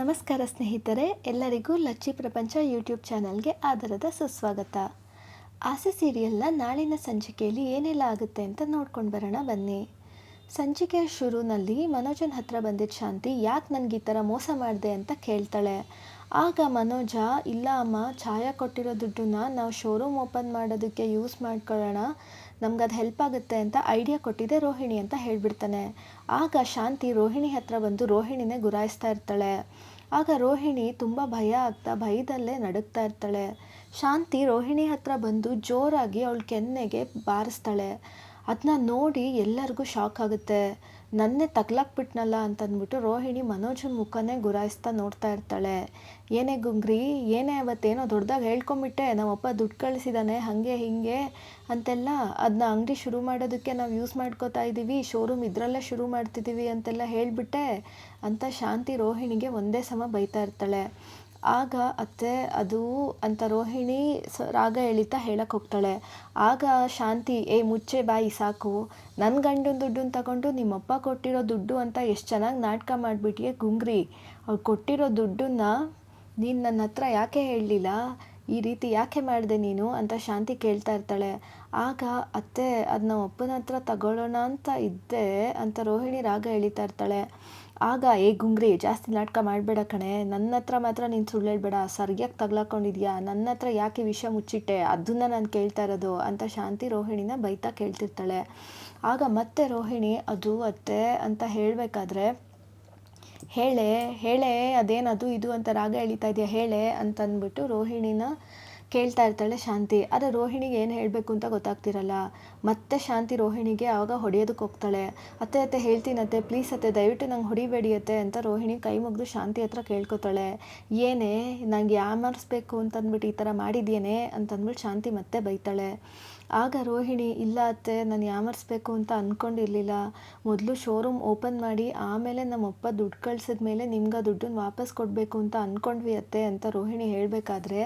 ನಮಸ್ಕಾರ ಸ್ನೇಹಿತರೆ, ಎಲ್ಲರಿಗೂ ಲಚ್ಚಿ ಪ್ರಪಂಚ ಯೂಟ್ಯೂಬ್ ಚಾನಲ್ಗೆ ಆಧಾರದ ಸುಸ್ವಾಗತ. ಆಸೆ ಸೀರಿಯಲ್ನ ನಾಳಿನ ಸಂಚಿಕೆಯಲ್ಲಿ ಏನೆಲ್ಲ ಆಗುತ್ತೆ ಅಂತ ನೋಡ್ಕೊಂಡು ಬರೋಣ ಬನ್ನಿ. ಸಂಚಿಕೆಯ ಶುರುನಲ್ಲಿ ಮನೋಜನ ಹತ್ರ ಬಂದಿದ್ದ ಶಾಂತಿ ಯಾಕೆ ನನಗೆ ಈ ಥರ ಮೋಸ ಮಾಡಿದೆ ಅಂತ ಕೇಳ್ತಾಳೆ. ಆಗ ಮನೋಜ, ಇಲ್ಲ ಅಮ್ಮ, ಛಾಯಾ ಕೊಟ್ಟಿರೋ ದುಡ್ಡನ್ನ ನಾವು ಶೋರೂಮ್ ಓಪನ್ ಮಾಡೋದಕ್ಕೆ ಯೂಸ್ ಮಾಡ್ಕೊಳ್ಳೋಣ, ನಮ್ಗೆ ಅದು ಹೆಲ್ಪ್ ಆಗುತ್ತೆ ಅಂತ ಐಡಿಯಾ ಕೊಟ್ಟಿದೆ ರೋಹಿಣಿ ಅಂತ ಹೇಳಿಬಿಡ್ತಾನೆ. ಆಗ ಶಾಂತಿ ರೋಹಿಣಿ ಹತ್ರ ಬಂದು ರೋಹಿಣಿನೇ ಗುರಾಯಿಸ್ತಾ ಇರ್ತಾಳೆ. ಆಗ ರೋಹಿಣಿ ತುಂಬ ಭಯ ಆಗ್ತಾ ಭಯದಲ್ಲೇ ನಡುಗ್ತಾ ಇರ್ತಾಳೆ. ಶಾಂತಿ ರೋಹಿಣಿ ಹತ್ರ ಬಂದು ಜೋರಾಗಿ ಅವಳ ಕೆನ್ನೆಗೆ ಬಾರಿಸ್ತಾಳೆ. ಅದನ್ನ ನೋಡಿ ಎಲ್ಲರಿಗೂ ಶಾಕ್ ಆಗುತ್ತೆ. ನನ್ನೇ ತಗ್ಲಾಕ್ಬಿಟ್ನಲ್ಲ ಅಂತಂದ್ಬಿಟ್ಟು ರೋಹಿಣಿ ಮನೋಜನ ಮುಖನೇ ಗುರಾಯಿಸ್ತಾ ನೋಡ್ತಾ ಇರ್ತಾಳೆ. ಏನೇ ಗುಂಗ್ರಿ, ಏನೇ ಅವತ್ತೇನೋ ದೊಡ್ಡದಾಗಿ ಹೇಳ್ಕೊಂಬಿಟ್ಟೆ ನಮ್ಮಪ್ಪ ದುಡ್ಡು ಕಳಿಸಿದಾನೆ, ಹಾಗೆ, ಹೀಗೆ ಅಂತೆಲ್ಲ ಅದನ್ನ ಅಂಗಡಿ ಶುರು ಮಾಡೋದಕ್ಕೆ ನಾವು ಯೂಸ್ ಮಾಡ್ಕೋತಾ ಇದ್ದೀವಿ ಶೋರೂಮ್ ಇದರಲ್ಲೇ ಶುರು ಮಾಡ್ತಿದ್ದೀವಿ ಅಂತೆಲ್ಲ ಹೇಳಿಬಿಟ್ಟೆ ಅಂತ ಶಾಂತಿ ರೋಹಿಣಿಗೆ ಒಂದೇ ಸಮ ಬೈತಾ ಇರ್ತಾಳೆ. ಆಗ ಅತ್ತೆ, ಅದು ಅಂತ ರೋಹಿಣಿ ರಾಗ ಎಳಿತಾ ಹೇಳಕ್ಕೆ ಹೋಗ್ತಾಳೆ. ಆಗ ಶಾಂತಿ, ಏ ಮುಚ್ಚೆ ಬಾಯಿ, ಸಾಕು. ನನ್ನ ಗಂಡನ ದುಡ್ಡನ್ನು ತಗೊಂಡು ನಿಮ್ಮಪ್ಪ ಕೊಟ್ಟಿರೋ ದುಡ್ಡು ಅಂತ ಎಷ್ಟು ಚೆನ್ನಾಗಿ ನಾಟಕ ಮಾಡಿಬಿಟ್ಟಿಯೇ ಗುಂಗ್ರಿ. ಅವ್ರು ಕೊಟ್ಟಿರೋ ದುಡ್ಡನ್ನ ನೀನು ನನ್ನ ಹತ್ರ ಯಾಕೆ ಹೇಳಲಿಲ್ಲ? ಈ ರೀತಿ ಯಾಕೆ ಮಾಡಿದೆ ನೀನು? ಅಂತ ಶಾಂತಿ ಕೇಳ್ತಾ ಇರ್ತಾಳೆ. ಆಗ ಅತ್ತೆ ಅದನ್ನ ಅಪ್ಪನ ಹತ್ರ ತಗೊಳ್ಳೋಣ ಅಂತ ಇದ್ದೆ ಅಂತ ರೋಹಿಣಿ ರಾಗ ಎಳಿತಾ ಇರ್ತಾಳೆ. ಆಗ, ಏ ಗುಂಗ್ರಿ, ಜಾಸ್ತಿ ನಾಟಕ ಮಾಡಬೇಡ ಕಣೆ. ನನ್ನ ಹತ್ರ ಮಾತ್ರ ನೀನು ಸುಳ್ಳು ಹೇಳಬೇಡ ಸರಿಯಾಗಿ ತಗ್ಲಾಕೊಂಡಿದ್ಯಾ? ನನ್ನ ಹತ್ರ ಯಾಕೆ ವಿಷಯ ಮುಚ್ಚಿಟ್ಟೆ? ಅದನ್ನ ನಾನು ಕೇಳ್ತಾ ಇರೋದು ಅಂತ ಶಾಂತಿ ರೋಹಿಣಿನ ಬೈತಾ ಕೇಳ್ತಿರ್ತಾಳೆ. ಆಗ ಮತ್ತೆ ರೋಹಿಣಿ, ಅದು ಅತ್ತೆ ಅಂತ ಹೇಳಬೇಕಾದ್ರೆ, ಹೇಳೆ ಹೇಳೆ ಅದೇನದು ಇದು ಅಂತ ರಾಗ ಎಳಿತಾ ಇದೆಯಾ? ಹೇಳೆ ಅಂತಂದ್ಬಿಟ್ಟು ರೋಹಿಣಿನ ಕೇಳ್ತಾ ಇರ್ತಾಳೆ ಶಾಂತಿ. ಆದರೆ ರೋಹಿಣಿಗೆ ಏನು ಹೇಳಬೇಕು ಅಂತ ಗೊತ್ತಾಗ್ತಿರಲ್ಲ. ಮತ್ತೆ ಶಾಂತಿ ರೋಹಿಣಿಗೆ ಆವಾಗ ಹೊಡೆಯೋದಕ್ಕೆ ಹೋಗ್ತಾಳೆ. ಅತ್ತೆ ಅತ್ತೆ ಹೇಳ್ತೀನತ್ತೆ ಪ್ಲೀಸ್ ಅತ್ತೆ, ದಯವಿಟ್ಟು ನಂಗೆ ಹೊಡಿಬೇಡಿ ಅತ್ತೆ ಅಂತ ರೋಹಿಣಿ ಕೈ ಮುಗಿದು ಶಾಂತಿ ಹತ್ರ ಕೇಳ್ಕೊತಾಳೆ. ಏನೇ, ನಂಗೆ ಯಾಮರ್ಸ್ಬೇಕು ಅಂತಂದ್ಬಿಟ್ಟು ಈ ಥರ ಮಾಡಿದ್ಯೇನೆ ಅಂತಂದ್ಬಿಟ್ಟು ಶಾಂತಿ ಮತ್ತೆ ಬೈತಾಳೆ. ಆಗ ರೋಹಿಣಿ, ಇಲ್ಲ ಅತ್ತೆ, ನಾನು ಯಾಮರ್ಸ್ಬೇಕು ಅಂತ ಅಂದ್ಕೊಂಡಿರಲಿಲ್ಲ ಮೊದಲು ಶೋರೂಮ್ ಓಪನ್ ಮಾಡಿ, ಆಮೇಲೆ ನಮ್ಮಪ್ಪ ದುಡ್ಡು ಕಳ್ಸಿದ ಮೇಲೆ ನಿಮ್ಗೆ ದುಡ್ಡನ್ನು ವಾಪಸ್ ಕೊಡಬೇಕು ಅಂತ ಅಂದ್ಕೊಂಡ್ವಿ ಅತ್ತೆ ಅಂತ ರೋಹಿಣಿ ಹೇಳಬೇಕಾದ್ರೆ,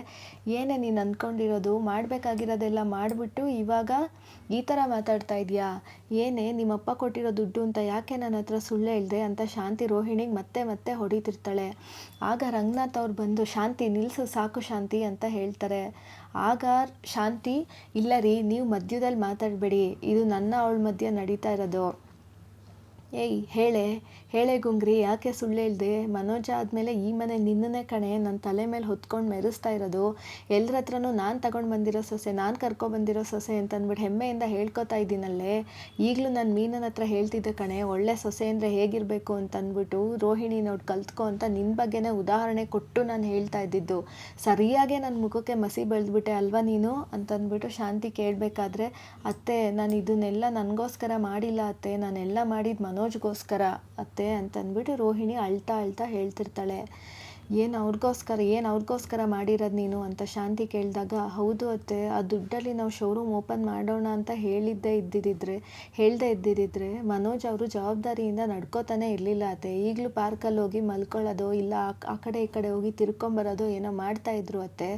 ಏನೇ ನೀನು ಅಂದ್ಕೊಂಡಿರೋದು ಮಾಡಬೇಕಾಗಿರೋದೆಲ್ಲ ಮಾಡಿಬಿಟ್ಟು ಇವಾಗ ಈ ಥರ ಮಾತಾಡ್ತಾ ಇದೆಯಾ? ಏನೇ ನಿಮ್ಮಪ್ಪ ಕೊಟ್ಟಿರೋ ದುಡ್ಡು ಅಂತ ಯಾಕೆ ನನ್ನ ಹತ್ರ ಸುಳ್ಳು ಹೇಳಿದೆ ಅಂತ ಶಾಂತಿ ರೋಹಿಣಿಗೆ ಮತ್ತೆ ಮತ್ತೆ ಹೊಡಿತಿರ್ತಾಳೆ. ಆಗ ರಂಗನಾಥ್ ಅವ್ರು ಬಂದು, ಶಾಂತಿ ನಿಲ್ಲಿಸು ಸಾಕು ಶಾಂತಿ ಅಂತ ಹೇಳ್ತಾರೆ. ಆಗ ಶಾಂತಿ ಇಲ್ಲ ರೀ ನೀವು ಮಧ್ಯದಲ್ಲಿ ಮಾತಾಡಬೇಡಿ. ಇದು ನನ್ನ ಅವಳ ಮಧ್ಯೆ ನಡೀತಾ ಇರೋದು. ಏಯ್, ಹೇಳೆ. ಹೇಳೆ ಗುಂಗ್ರಿ, ಯಾಕೆ ಸುಳ್ಳು ಹೇಳ್ದೆ? ಮನೋಜ ಆದಮೇಲೆ ಈ ಮನೆ ನಿನ್ನನ್ನೇ ಕಣೆ ನನ್ನ ತಲೆ ಮೇಲೆ ಹೊತ್ಕೊಂಡು ಮೆರೆಸ್ತಾ ಇರೋದು. ಎಲ್ಲರ ಹತ್ರನೂ ನಾನು ತಗೊಂಡು ಬಂದಿರೋ ಸೊಸೆ, ನಾನು ಕರ್ಕೊಬಂದಿರೋ ಸೊಸೆ ಅಂತ ಅಂದ್ಬಿಟ್ಟು ಹೆಮ್ಮೆಯಿಂದ ಹೇಳ್ಕೊತಾ ಇದ್ದೀನಲ್ಲೇ. ಈಗಲೂ ನಾನು ಮೀನನ ಹತ್ರ ಹೇಳ್ತಿದ್ದೆ ಕಣೆ, ಒಳ್ಳೆ ಸೊಸೆ ಅಂದರೆ ಹೇಗಿರಬೇಕು ಅಂತ ಅಂದ್ಬಿಟ್ಟು ರೋಹಿಣಿ ನೋಡಿ ಕಲ್ತ್ಕೊ ಅಂತ ನಿನ್ನ ಬಗ್ಗೆನೇ ಉದಾಹರಣೆ ಕೊಟ್ಟು ನಾನು ಹೇಳ್ತಾ ಇದ್ದಿದ್ದು. ಸರಿಯಾಗೆ ನನ್ನ ಮುಖಕ್ಕೆ ಮಸಿ ಬೆಳೆದ್ಬಿಟ್ಟೆ ಅಲ್ವಾ ನೀನು? ಅಂತಂದ್ಬಿಟ್ಟು ಶಾಂತಿ ಕೇಳಬೇಕಾದ್ರೆ, ಅತ್ತೆ, ನಾನು ಇದನ್ನೆಲ್ಲ ನನಗೋಸ್ಕರ ಮಾಡಿಲ್ಲ ಅತ್ತೆ, ನಾನೆಲ್ಲ ಮಾಡಿದ ಮನೋಜ್ಗೋಸ್ಕರ ಅತ್ತೆ. ಅಂತಂದ್ಬಿಟ್ಟು ರೋಹಿಣಿ ಅಳ್ತಾ ಅಳ್ತಾ ಹೇಳ್ತಿರ್ತಾಳೆ, ಏನು ಅವ್ರಿಗೋಸ್ಕರ ಏನು ಅವ್ರಿಗೋಸ್ಕರ ಮಾಡಿರೋದು ನೀನು? ಅಂತ ಶಾಂತಿ ಕೇಳಿದಾಗ, ಹೌದು ಅತ್ತೆ, ಆ ದುಡ್ಡಲ್ಲಿ ನಾವು ಶೋರೂಮ್ ಓಪನ್ ಮಾಡೋಣ ಅಂತ ಹೇಳಿದ್ದೇ ಇದ್ದಿದ್ದಿದ್ರೆ ಹೇಳ್ದೆ ಇದ್ದಿದ್ದಿದ್ರೆ ಮನೋಜ್ ಅವರು ಜವಾಬ್ದಾರಿಯಿಂದ ನಡ್ಕೋತಾನೆ ಇರಲಿಲ್ಲ ಅತ್ತೆ. ಈಗಲೂ ಪಾರ್ಕಲ್ಲಿ ಹೋಗಿ ಮಲ್ಕೊಳ್ಳೋದು, ಇಲ್ಲ ಆ ಕಡೆ ಈ ಕಡೆ ಹೋಗಿ ತಿರ್ಕೊಂಬರೋದು ಏನೋ ಮಾಡ್ತಾ ಇದ್ರು ಅತ್ತೆ,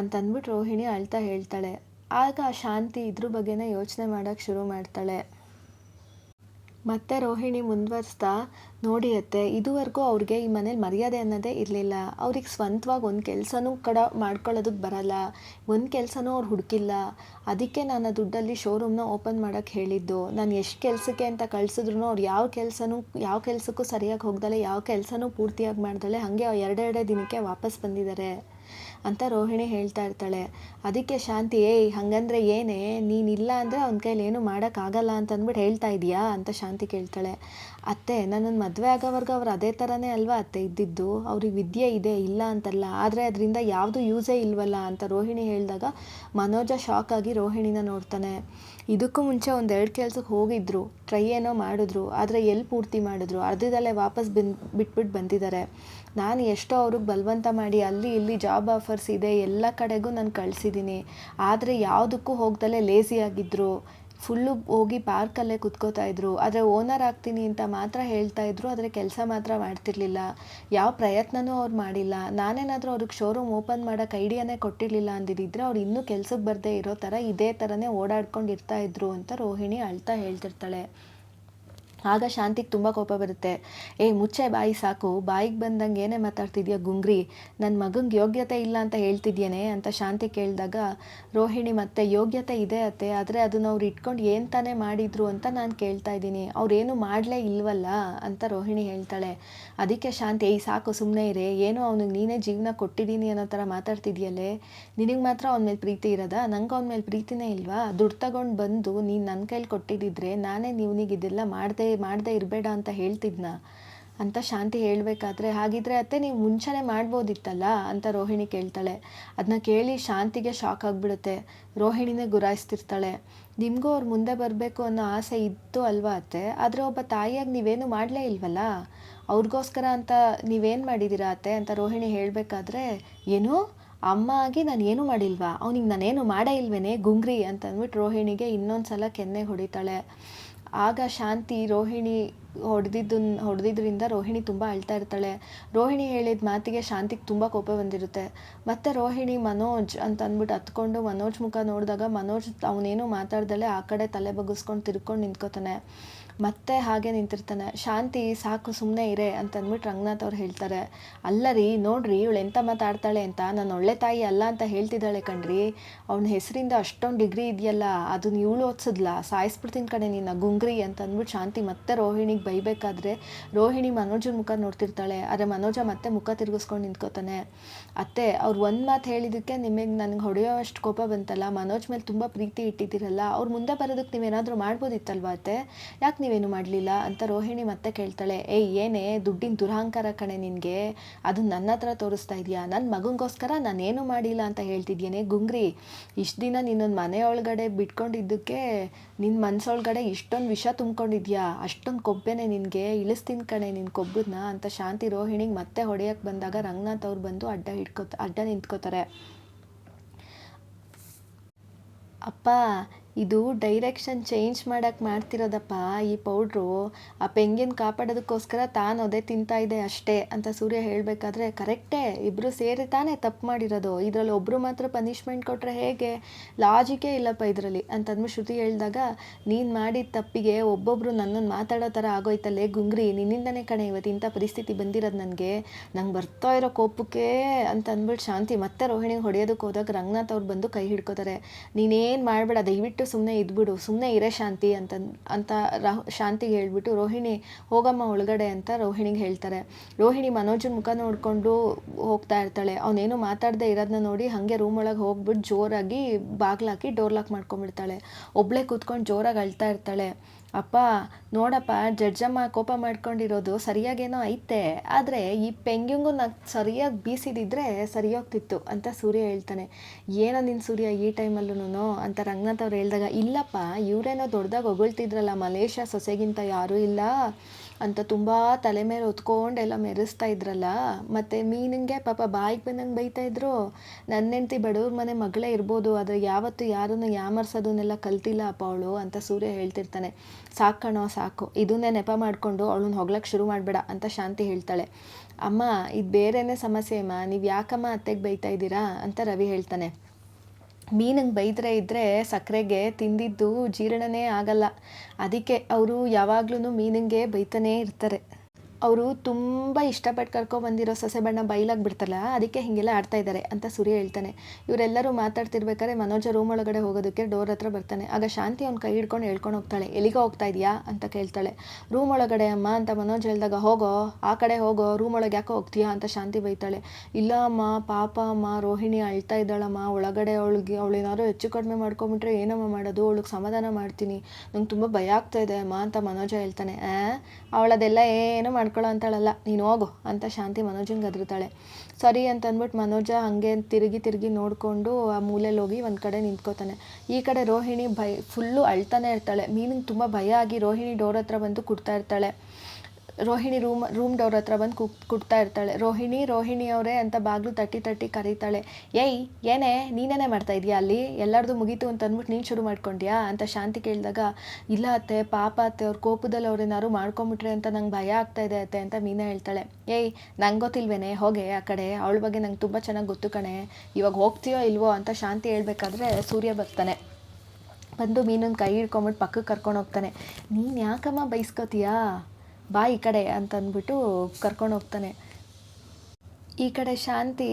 ಅಂತಂದ್ಬಿಟ್ಟು ರೋಹಿಣಿ ಅಳ್ತಾ ಹೇಳ್ತಾಳೆ. ಆಗ ಶಾಂತಿ ಇದ್ರ ಬಗ್ಗೆನೇ ಯೋಚನೆ ಮಾಡೋಕ್ಕೆ ಶುರು ಮಾಡ್ತಾಳೆ. ಮತ್ತೆ ರೋಹಿಣಿ ಮುಂದುವರಿಸ್ತಾ ನೋಡಿ ಅತ್ತೆ ಇದುವರೆಗೂ ಅವ್ರಿಗೆ ಈ ಮನೇಲಿ ಮರ್ಯಾದೆ ಅನ್ನೋದೇ ಇರಲಿಲ್ಲ. ಅವ್ರಿಗೆ ಸ್ವಂತವಾಗಿ ಒಂದು ಕೆಲಸನೂ ಕಡ ಮಾಡ್ಕೊಳ್ಳೋದಕ್ಕೆ ಬರಲ್ಲ. ಒಂದು ಕೆಲಸನೂ ಅವ್ರು ಹುಡುಕಿಲ್ಲ. ಅದಕ್ಕೆ ನಾನು ಆ ದುಡ್ಡಲ್ಲಿ ಶೋರೂಮ್ನ ಓಪನ್ ಮಾಡೋಕ್ಕೆ ಹೇಳಿದ್ದು. ನಾನು ಎಷ್ಟು ಕೆಲಸಕ್ಕೆ ಅಂತ ಕಳಿಸಿದ್ರು ಅವ್ರು ಯಾವ ಕೆಲಸನೂ, ಯಾವ ಕೆಲಸಕ್ಕೂ ಸರಿಯಾಗಿ ಹೋಗ್ದಲೆ, ಯಾವ ಕೆಲಸನೂ ಪೂರ್ತಿಯಾಗಿ ಮಾಡ್ದಲೆ ಹಾಗೆ ಎರಡೆರಡೇ ದಿನಕ್ಕೆ ವಾಪಸ್ ಬಂದಿದ್ದಾರೆ. ಅಂತ ರೋಹಿಣಿ ಹೇಳ್ತಾ ಇರ್ತಾಳೆ. ಅದಕ್ಕೆ ಶಾಂತಿ, ಏಯ್, ಹಂಗಂದ್ರೆ ಏನೇ? ನೀನಿಲ್ಲ ಅಂದರೆ ಅವ್ನ ಕೈಲಿ ಏನು ಮಾಡೋಕ್ಕಾಗಲ್ಲ ಅಂತ ಅಂದ್ಬಿಟ್ಟು ಹೇಳ್ತಾ ಇದೀಯಾ? ಅಂತ ಶಾಂತಿ ಕೇಳ್ತಾಳೆ. ಅತ್ತೆ ನನ್ನನ್ನು ಮದುವೆ ಆಗೋವರೆಗೂ ಅವ್ರು ಅದೇ ಥರನೇ ಅಲ್ವಾ ಅತ್ತೆ ಇದ್ದಿದ್ದು? ಅವ್ರಿಗೆ ವಿದ್ಯೆ ಇದೆ, ಇಲ್ಲ ಅಂತಲ್ಲ. ಆದರೆ ಅದರಿಂದ ಯಾವುದು ಯೂಸೇ ಇಲ್ವಲ್ಲ? ಅಂತ ರೋಹಿಣಿ ಹೇಳಿದಾಗ ಮನೋಜ ಶಾಕ್ ಆಗಿ ರೋಹಿಣಿನ ನೋಡ್ತಾನೆ. ಇದಕ್ಕೂ ಮುಂಚೆ ಒಂದೆರಡು ಕೆಲ್ಸಕ್ಕೆ ಹೋಗಿದ್ರು ಟ್ರೈ ಏನೋ ಮಾಡಿದ್ರು, ಆದರೆ ಎಲ್ಲಿ ಪೂರ್ತಿ ಮಾಡಿದ್ರು? ಅರ್ಧದಲ್ಲೇ ವಾಪಸ್ ಬಿನ್ ಬಿಟ್ಬಿಟ್ಟು ಬಂದಿದ್ದಾರೆ. ನಾನು ಎಷ್ಟೋ ಅವ್ರಿಗೆ ಬಲವಂತ ಮಾಡಿ ಅಲ್ಲಿ ಇಲ್ಲಿ ಜಾಬ್ ಆಫರ್ಸ್ ಇದೆ, ಎಲ್ಲ ಕಡೆಗೂ ನಾನು ಕಳಿಸಿದ್ದೀನಿ. ಆದರೆ ಯಾವುದಕ್ಕೂ ಹೋಗ್ದಲೇ ಲೇಸಿ ಆಗಿದ್ದರು ಫುಲ್ಲು ಹೋಗಿ ಪಾರ್ಕಲ್ಲೇ ಕುತ್ಕೋತಾ ಇದ್ರು. ಆದರೆ ಓನರ್ ಆಗ್ತೀನಿ ಅಂತ ಮಾತ್ರ ಹೇಳ್ತಾ ಇದ್ರು. ಆದರೆ ಕೆಲಸ ಮಾತ್ರ ಮಾಡ್ತಿರ್ಲಿಲ್ಲ. ಯಾವ ಪ್ರಯತ್ನನೂ ಅವ್ರು ಮಾಡಿಲ್ಲ. ನಾನೇನಾದರೂ ಅವ್ರಿಗೆ ಶೋರೂಮ್ ಓಪನ್ ಮಾಡೋಕ್ಕೆ ಐಡಿಯಾನೇ ಕೊಟ್ಟಿರಲಿಲ್ಲ ಅಂದಿದ್ದಿದ್ರೆ ಅವ್ರು ಇನ್ನೂ ಕೆಲ್ಸಕ್ಕೆ ಬರದೇ ಇರೋ ಥರ ಇದೇ ಥರನೇ ಓಡಾಡ್ಕೊಂಡು ಇರ್ತಾ ಅಂತ ರೋಹಿಣಿ ಅಳ್ತಾ ಹೇಳ್ತಿರ್ತಾಳೆ. ಆಗ ಶಾಂತಿಗೆ ತುಂಬ ಕೋಪ ಬರುತ್ತೆ. ಏ, ಮುಚ್ಚೆ ಬಾಯಿ, ಸಾಕು. ಬಾಯಿಗೆ ಬಂದಂಗೆ ಏನೇ ಮಾತಾಡ್ತಿದ್ಯಾ ಗುಂಗ್ರಿ? ನನ್ನ ಮಗಂಗೆ ಯೋಗ್ಯತೆ ಇಲ್ಲ ಅಂತ ಹೇಳ್ತಿದ್ಯೇನೆ? ಅಂತ ಶಾಂತಿ ಕೇಳಿದಾಗ, ರೋಹಿಣಿ, ಮತ್ತೆ ಯೋಗ್ಯತೆ ಇದೆ ಅತ್ತೆ. ಆದರೆ ಅದನ್ನು ಅವ್ರು ಇಟ್ಕೊಂಡು ಏನು ತಾನೇ ಮಾಡಿದ್ರು ಅಂತ ನಾನು ಕೇಳ್ತಾ ಇದ್ದೀನಿ. ಅವ್ರೇನು ಮಾಡಲೇ ಇಲ್ವಲ್ಲ? ಅಂತ ರೋಹಿಣಿ ಹೇಳ್ತಾಳೆ. ಅದಕ್ಕೆ ಶಾಂತಿ, ಏಯ್, ಸಾಕು ಸುಮ್ಮನೆ ಇರೇ. ಏನೋ ಅವ್ನಿಗೆ ನೀನೇ ಜೀವನ ಕೊಟ್ಟಿದ್ದೀನಿ ಅನ್ನೋ ಥರ ಮಾತಾಡ್ತಿದ್ಯಲ್ಲೇ? ನಿನಗೆ ಮಾತ್ರ ಅವನ ಮೇಲೆ ಪ್ರೀತಿ ಇರೋದಾ? ನಂಗೆ ಅವನ ಮೇಲೆ ಪ್ರೀತಿನೇ ಇಲ್ವಾ? ದುಡ್ಡು ತಗೊಂಡು ಬಂದು ನೀನು ನನ್ನ ಕೈಲಿ ಕೊಟ್ಟಿದ್ದಿದ್ರೆ ನಾನೇ ನೀವನಿಗೆ ಇದೆಲ್ಲ ಮಾಡದೆ ಮಾಡದೆ ಇರಬೇಡ ಅಂತ ಹೇಳ್ತಿದ್ನ. ಅಂತ ಶಾಂತಿ ಹೇಳಬೇಕಾದ್ರೆ, ಹಾಗಿದ್ರೆ ಅತ್ತೆ ನೀವು ಮುಂಚೆನೇ ಮಾಡ್ಬೋದಿತ್ತಲ್ಲ? ಅಂತ ರೋಹಿಣಿ ಕೇಳ್ತಾಳೆ. ಅದನ್ನ ಕೇಳಿ ಶಾಂತಿಗೆ ಶಾಕ್ ಆಗಿಬಿಡುತ್ತೆ. ರೋಹಿಣಿನೇ ಗುರಾಯಿಸ್ತಿರ್ತಾಳೆ. ನಿಮಗೂ ಅವ್ರು ಮುಂದೆ ಬರಬೇಕು ಅನ್ನೋ ಆಸೆ ಇತ್ತು ಅಲ್ವಾ ಅತ್ತೆ? ಆದರೆ ಒಬ್ಬ ತಾಯಿಯಾಗಿ ನೀವೇನು ಮಾಡಲೇ ಇಲ್ವಲ್ಲ? ಅವ್ರಿಗೋಸ್ಕರ ಅಂತ ನೀವೇನು ಮಾಡಿದ್ದೀರಾ ಅತ್ತೆ? ಅಂತ ರೋಹಿಣಿ ಹೇಳಬೇಕಾದ್ರೆ, ಏನು? ಅಮ್ಮ ಆಗಿ ನಾನು ಏನೂ ಮಾಡಿಲ್ವಾ? ಅವನಿಗೆ ನಾನೇನು ಮಾಡೇ ಇಲ್ವೇನೆ, ಗುಂಗ್ರಿ? ಅಂತ ಅಂದ್ಬಿಟ್ಟು ರೋಹಿಣಿಗೆ ಇನ್ನೊಂದು ಸಲ ಕೆನ್ನೆ ಹೊಡಿತಾಳೆ. ಆಗ ಶಾಂತಿ ರೋಹಿಣಿ ಹೊಡೆದಿದ್ದನ್ನ ಹೊಡೆದಿದ್ದರಿಂದ ರೋಹಿಣಿ ತುಂಬ ಅಳ್ತಾ ಇರ್ತಾಳೆ. ರೋಹಿಣಿ ಹೇಳಿದ ಮಾತಿಗೆ ಶಾಂತಿಗೆ ತುಂಬ ಕೋಪ ಬಂದಿರುತ್ತೆ. ಮತ್ತು ರೋಹಿಣಿ ಮನೋಜ್ ಅಂತ ಅಂದ್ಬಿಟ್ಟು ಹತ್ಕೊಂಡು ಮನೋಜ್ ಮುಖ ನೋಡಿದಾಗ ಮನೋಜ್ ಅವನೇನು ಮಾತಾಡ್ದಲೆ ಆ ಕಡೆ ತಲೆ ಬಗ್ಗಿಸ್ಕೊಂಡು ತಿರ್ಕೊಂಡು ನಿಂತ್ಕೋತಾನೆ. ಮತ್ತೆ ಹಾಗೆ ನಿಂತಿರ್ತಾನೆ. ಶಾಂತಿ, ಸಾಕು ಸುಮ್ಮನೆ ಇರೆ ಅಂತ ಅಂದ್ಬಿಟ್ಟು ರಂಗನಾಥ್ ಅವ್ರು ಹೇಳ್ತಾರೆ. ಅಲ್ಲ ರೀ, ನೋಡ್ರಿ, ಇವಳು ಎಂತ ಮಾತಾಡ್ತಾಳೆ ಅಂತ. ನಾನು ಒಳ್ಳೆ ತಾಯಿ ಅಲ್ಲ ಅಂತ ಹೇಳ್ತಿದ್ದಾಳೆ ಕಣ್ರಿ. ಅವನ ಹೆಸರಿಂದ ಅಷ್ಟೊಂದು ಡಿಗ್ರಿ ಇದೆಯಲ್ಲ ಅದನ್ನ ಇವಳು ಓದಿಸಿದ್ಲ. ಸಾಯಿಸ್ಬಿಡ್ತೀನಿ ಕಡೆ ನಿನ್ನ ಗುಂಗ್ರಿ ಅಂತ ಅಂದ್ಬಿಟ್ಟು ಶಾಂತಿ ಮತ್ತೆ ರೋಹಿಣಿಗೆ ಬೈಬೇಕಾದ್ರೆ ರೋಹಿಣಿ ಮನೋಜನ ಮುಖ ನೋಡ್ತಿರ್ತಾಳೆ. ಆದರೆ ಮನೋಜ ಮತ್ತೆ ಮುಖ ತಿರುಗಿಸ್ಕೊಂಡು ನಿಂತ್ಕೋತಾನೆ. ಅತ್ತೆ, ಅವ್ರು ಒಂದು ಮಾತು ಹೇಳಿದ್ದಕ್ಕೆ ನಿಮಗೆ ನನಗೆ ಹೊಡೆಯೋ ಅಷ್ಟು ಕೋಪ ಬಂತಲ್ಲ. ಮನೋಜ್ ಮೇಲೆ ತುಂಬ ಪ್ರೀತಿ ಇಟ್ಟಿದ್ದೀರಲ್ಲ. ಅವ್ರು ಮುಂದೆ ಬರೋದಕ್ಕೆ ನೀವೇನಾದರೂ ಮಾಡ್ಬೋದಿತ್ತಲ್ವಾ ಅತ್ತೆ? ಯಾಕೆ ನೀವೇನು ಮಾಡಲಿಲ್ಲ ಅಂತ ರೋಹಿಣಿ ಮತ್ತೆ ಕೇಳ್ತಾಳೆ. ಏಯ್ ಏನೇ, ದುಡ್ಡಿನ ದುರಹಂಕಾರ ಕಣೆ ನಿನಗೆ. ಅದು ನನ್ನ ಹತ್ರ ತೋರಿಸ್ತಾ ಇದೆಯಾ? ನನ್ನ ಮಗನಿಗೋಸ್ಕರ ನಾನೇನು ಮಾಡಿಲ್ಲ ಅಂತ ಹೇಳ್ತಿದ್ಯೇನೆ? ಗುಂಗ್ರಿ, ಇಷ್ಟು ದಿನ ನಿನ್ನೊಂದು ಮನೆ ಒಳಗಡೆ ಬಿಟ್ಕೊಂಡಿದ್ದಕ್ಕೆ ನಿನ್ನ ಮನಸ್ಸೊಳಗಡೆ ಇಷ್ಟೊಂದು ವಿಷ ತುಂಬ್ಕೊಂಡಿದ್ಯಾ? ಅಷ್ಟೊಂದು ಕೊಬ್ಬೆನೆ ನಿನಗೆ. ಇಳಿಸ್ತೀನಿ ಕಣೆ ನಿನ್ನ ಕೊಬ್ಬನ್ನ ಅಂತ ಶಾಂತಿ ರೋಹಿಣಿಗೆ ಮತ್ತೆ ಹೊಡೆಯೋಕ್ಕೆ ಬಂದಾಗ ರಂಗನಾಥ್ ಅವ್ರು ಬಂದು ಅಡ್ಡ ಹಿಡ್ಕೋತ, ಅಡ್ಡ ನಿಂತ್ಕೋತಾರೆ. ಅಪ್ಪ ಇದು ಡೈರೆಕ್ಷನ್ ಚೇಂಜ್ ಮಾಡೋಕ್ಕೆ ಮಾಡ್ತಿರೋದಪ್ಪ ಈ ಪೌಡ್ರು. ಆ ಪೆಂಗಿನ ಕಾಪಾಡೋದಕ್ಕೋಸ್ಕರ ತಾನು ಅದೇ ತಿಂತಾ ಇದೆ ಅಷ್ಟೇ ಅಂತ ಸೂರ್ಯ ಹೇಳಬೇಕಾದ್ರೆ ಕರೆಕ್ಟೇ ಇಬ್ಬರು ಸೇರಿ ತಾನೇ ತಪ್ಪು ಮಾಡಿರೋದು. ಇದರಲ್ಲಿ ಒಬ್ಬರು ಮಾತ್ರ ಪನಿಷ್ಮೆಂಟ್ ಕೊಟ್ಟರೆ ಹೇಗೆ? ಲಾಜಿಕೇ ಇಲ್ಲಪ್ಪ ಇದರಲ್ಲಿ. ಅಂತಂದ್ಬಿಟ್ಟು ಶ್ರುತಿ ಹೇಳಿದಾಗ, ನೀನು ಮಾಡಿದ ತಪ್ಪಿಗೆ ಒಬ್ಬೊಬ್ಬರು ನನ್ನನ್ನು ಮಾತಾಡೋ ಥರ ಆಗೋಯ್ತಲ್ಲೇ ಗುಂಗ್ರಿ. ನಿನ್ನಿಂದನೇ ಕಣೆ ಇವತ್ತು ಇಂಥ ಪರಿಸ್ಥಿತಿ ಬಂದಿರೋದು ನನಗೆ. ನಂಗೆ ಬರ್ತಾ ಇರೋ ಕೋಪಕ್ಕೆ ಅಂತ ಅಂದ್ಬಿಟ್ಟು ಶಾಂತಿ ಮತ್ತೆ ರೋಹಿಣಿಗೆ ಹೊಡೆಯೋದಕ್ಕೆ ಹೋದಾಗ ರಂಗನಾಥ್ ಅವ್ರು ಬಂದು ಕೈ ಹಿಡ್ಕೋತಾರೆ. ನೀನೇನು ಮಾಡಬೇಡ, ದಯವಿಟ್ಟು ಸುಮ್ಮನೆ ಇದ್ಬಿಡು ಸುಮ್ಮನೆ ಇರೇ ಶಾಂತಿ ಅಂತ ಅಂತ ರಾಹ್, ಶಾಂತಿಗೆ ಹೇಳ್ಬಿಟ್ಟು ರೋಹಿಣಿ, ಹೋಗಮ್ಮ ಒಳಗಡೆ ಅಂತ ರೋಹಿಣಿಗೆ ಹೇಳ್ತಾರೆ. ರೋಹಿಣಿ ಮನೋಜನ ಮುಖ ನೋಡಿಕೊಂಡು ಹೋಗ್ತಾ ಇರ್ತಾಳೆ. ಅವನೇನು ಮಾತಾಡದೆ ಇರೋದನ್ನ ನೋಡಿ ಹಾಗೆ ರೂಮ್ ಒಳಗೆ ಹೋಗ್ಬಿಟ್ಟು ಜೋರಾಗಿ ಬಾಗ್ಲಾಕಿ ಡೋರ್ ಲಾಕ್ ಮಾಡ್ಕೊಂಡ್ಬಿಡ್ತಾಳೆ. ಒಬ್ಳೆ ಕೂತ್ಕೊಂಡು ಜೋರಾಗಿ ಅಳ್ತಾ ಇರ್ತಾಳೆ. ಅಪ್ಪ, ನೋಡಪ್ಪ, ಜಡ್ಜಮ್ಮ ಕೋಪ ಮಾಡ್ಕೊಂಡಿರೋದು ಸರಿಯಾಗೇನೋ ಐತೆ. ಆದರೆ ಈ ಪೆಂಗಿಂಗು ನಾ ಸರಿಯಾಗಿ ಬೀಸಿದಿದ್ರೆ ಸರಿ ಹೋಗ್ತಿತ್ತು ಅಂತ ಸೂರ್ಯ ಹೇಳ್ತಾನೆ. ಏನೋ ನಿನ್ನ ಸೂರ್ಯ ಈ ಟೈಮಲ್ಲೂ ಅಂತ ರಂಗನಾಥ್ ಅವ್ರು ಹೇಳಿದಾಗ, ಇಲ್ಲಪ್ಪ, ಇವರೇನೋ ದೊಡ್ಡದಾಗಿ ಹೊಗಳ್ತಿದ್ರಲ್ಲ ಮಲೇಷ್ಯಾ ಸೊಸೆಗಿಂತ ಯಾರೂ ಇಲ್ಲ. ಅಂತ ತುಂಬ ತಲೆ ಮೇಲೆ ಹೊತ್ಕೊಂಡೆಲ್ಲ ಮೆರೆಸ್ತಾ ಇದ್ರಲ್ಲ, ಮತ್ತು ಮೀನಿಗೆ ಪಾಪ ಬಾಯಿಗೆ ಬಂದಂಗೆ ಬೈತಾ ಇದ್ರು. ನನ್ನ ಹೆಂಡ್ತಿ ಬಡವ್ರ ಮನೆ ಮಗಳೇ ಇರ್ಬೋದು, ಆದರೆ ಯಾವತ್ತು ಯಾರನ್ನು ಯಾಮರ್ಸೋದನ್ನೆಲ್ಲ ಕಲ್ತಿಲ್ಲ ಅಪ್ಪ ಅವಳು ಅಂತ ಸೂರ್ಯ ಹೇಳ್ತಿರ್ತಾನೆ. ಸಾಕಣೋ ಸಾಕು. ಇದನ್ನೇ ನೆಪ ಮಾಡಿಕೊಂಡು ಅವಳನ್ನ ಹೊಗ್ಲಕ್ಕೆ ಶುರು ಮಾಡಬೇಡ ಅಂತ ಶಾಂತಿ ಹೇಳ್ತಾಳೆ. ಅಮ್ಮ, ಇದು ಬೇರೆನೇ ಸಮಸ್ಯೆ, ಅಮ್ಮ. ನೀವು ಯಾಕಮ್ಮ ಅತ್ತೆಗೆ ಬೈತಾ ಇದ್ದೀರಾ? ಅಂತ ರವಿ ಹೇಳ್ತಾನೆ. ಮೀನಿಗೆ ಬೈದ್ರೆ ಇದ್ದರೆ ಸಕ್ಕರೆಗೆ ತಿಂದಿದ್ದು ಜೀರ್ಣನೇ ಆಗಲ್ಲ. ಅದಕ್ಕೆ ಅವರು ಯಾವಾಗ್ಲೂ ಮೀನಿಗೆ ಬೈತಾನೇ ಇರ್ತಾರೆ. ಅವರು ತುಂಬ ಇಷ್ಟಪಟ್ಟು ಕರ್ಕೊಬಂದಿರೋ ಸೊಸೆ ಬಣ್ಣ ಬೈಲಾಗಿ ಬಿಡ್ತಲ್ಲ, ಅದಕ್ಕೆ ಹೀಗೆಲ್ಲ ಆಡ್ತಾ ಇದ್ದಾರೆ ಅಂತ ಸೂರ್ಯ ಹೇಳ್ತಾನೆ. ಇವರೆಲ್ಲರೂ ಮಾತಾಡ್ತಿರ್ಬೇಕಾದ್ರೆ ಮನೋಜ ರೂಮ್ ಒಳಗಡೆ ಹೋಗೋದಕ್ಕೆ ಡೋರ್ ಹತ್ರ ಬರ್ತಾನೆ. ಆಗ ಶಾಂತಿ ಅವ್ನ ಕೈ ಹಿಡ್ಕೊಂಡು ಹೇಳ್ಕೊಂಡು ಹೋಗ್ತಾಳೆ, ಎಲ್ಲಿಗೆ ಹೋಗ್ತಾ ಇದೆಯಾ? ಅಂತ ಕೇಳ್ತಾಳೆ. ರೂಮ್ ಒಳಗಡೆ ಅಮ್ಮ, ಅಂತ ಮನೋಜ್ ಹೇಳಿದಾಗ, ಹೋಗೋ, ಆ ಕಡೆ ಹೋಗೋ ರೂಮ್ ಒಳಗೆ ಯಾಕೋ ಹೋಗ್ತೀಯಾ? ಅಂತ ಶಾಂತಿ ಬೈತಾಳೆ. ಇಲ್ಲ ಅಮ್ಮ, ಪಾಪ ಅಮ್ಮ, ರೋಹಿಣಿ ಅಳ್ತಾ ಇದ್ದಾಳಮ್ಮ, ಒಳಗಡೆ ಅವಳಿಗೆ ಅವಳೇನಾದ್ರು ಹೆಚ್ಚು ಕಡಿಮೆ ಮಾಡ್ಕೊಂಬಿಟ್ರೆ ಏನಮ್ಮ ಮಾಡೋದು? ಅವಳಿಗೆ ಸಮಾಧಾನ ಮಾಡ್ತೀನಿ. ನಂಗೆ ತುಂಬ ಭಯ ಆಗ್ತಾ ಇದೆ ಅಮ್ಮ, ಅಂತ ಮನೋಜ ಹೇಳ್ತಾನೆ. ಅವಳದೆಲ್ಲ ಏನು ಮಾಡ್ಕೊಳ್ಳೋ ಅಂತಾಳಲ್ಲ, ನೀನು ಹೋಗು ಅಂತ ಶಾಂತಿ ಮನೋಜಂಗೆ ಗದ್ರುತ್ತಾಳೆ ಸರಿ ಅಂತ ಅಂದ್ಬಿಟ್ಟು ಮನೋಜ ಹಾಗೆ ತಿರುಗಿ ತಿರುಗಿ ನೋಡಿಕೊಂಡು ಆ ಮೂಲೆಯಲ್ಲಿ ಹೋಗಿ ಒಂದು ಕಡೆ ನಿಂತ್ಕೋತಾನೆ. ಈ ಕಡೆ ರೋಹಿಣಿ ಭಯ ಫುಲ್ಲು ಅಳ್ತಾನೆ ಇರ್ತಾಳೆ. ಮೀನಿಗೆ ತುಂಬ ಭಯ ಆಗಿ ರೋಹಿಣಿ ಡೋರ್ ಹತ್ರ ಬಂದು ಕುಡ್ತಾ ಇರ್ತಾಳೆ. ರೋಹಿಣಿ ರೂಮ್ ರೂಮ್ ಡೋರ್ ಹತ್ರ ಬಂದು ಕು ಕುಡ್ತಾ ಇರ್ತಾಳೆ. ರೋಹಿಣಿ ರೋಹಿಣಿ ಅವರೇ ಅಂತ ಬಾಗಿಲು ತಟ್ಟಿ ತಟ್ಟಿ ಕರೀತಾಳೆ. ಏಯ್, ಏನೇ, ನೀನೇನೇ ಮಾಡ್ತಾ ಇದೀಯಾ ಅಲ್ಲಿ? ಎಲ್ಲರದು ಮುಗೀತು ಅಂತ ಅಂದ್ಬಿಟ್ಟು ನೀನು ಶುರು ಮಾಡ್ಕೊಂಡ್ಯಾ? ಅಂತ ಶಾಂತಿ ಕೇಳಿದಾಗ, ಇಲ್ಲ ಅತ್ತೆ, ಪಾಪ ಅತ್ತೆ, ಅವ್ರ ಕೋಪದಲ್ಲಿ ಅವ್ರೇನಾದ್ರು ಮಾಡ್ಕೊಂಬಿಟ್ರೆ ಅಂತ ನಂಗೆ ಭಯ ಆಗ್ತಾ ಇದೆ ಅತ್ತೆ, ಅಂತ ಮೀನಾ ಹೇಳ್ತಾಳೆ. ಏಯ್, ನಂಗೆ ಗೊತ್ತಿಲ್ವೇನೆ? ಹೋಗೆ ಆ ಕಡೆ. ಅವಳ ಬಗ್ಗೆ ನಂಗೆ ತುಂಬ ಚೆನ್ನಾಗಿ ಗೊತ್ತು ಕಣೆ. ಇವಾಗ ಹೋಗ್ತೀಯೋ ಇಲ್ವೋ? ಅಂತ ಶಾಂತಿ ಹೇಳ್ಬೇಕಾದ್ರೆ ಸೂರ್ಯ ಬರ್ತಾನೆ. ಬಂದು ಮೀನನ್ನ ಕೈ ಹಿಡ್ಕೊಂಬಿಟ್ಟು ಪಕ್ಕಕ್ಕೆ ಕರ್ಕೊಂಡು ಹೋಗ್ತಾನೆ. ನೀನು ಯಾಕಮ್ಮ ಬೈಸ್ಕೋತೀಯಾ? ಬಾ ಈ ಕಡೆ ಅಂತಂದ್ಬಿಟ್ಟು ಕರ್ಕೊಂಡು ಹೋಗ್ತಾನೆ. ಈ ಕಡೆ ಶಾಂತಿ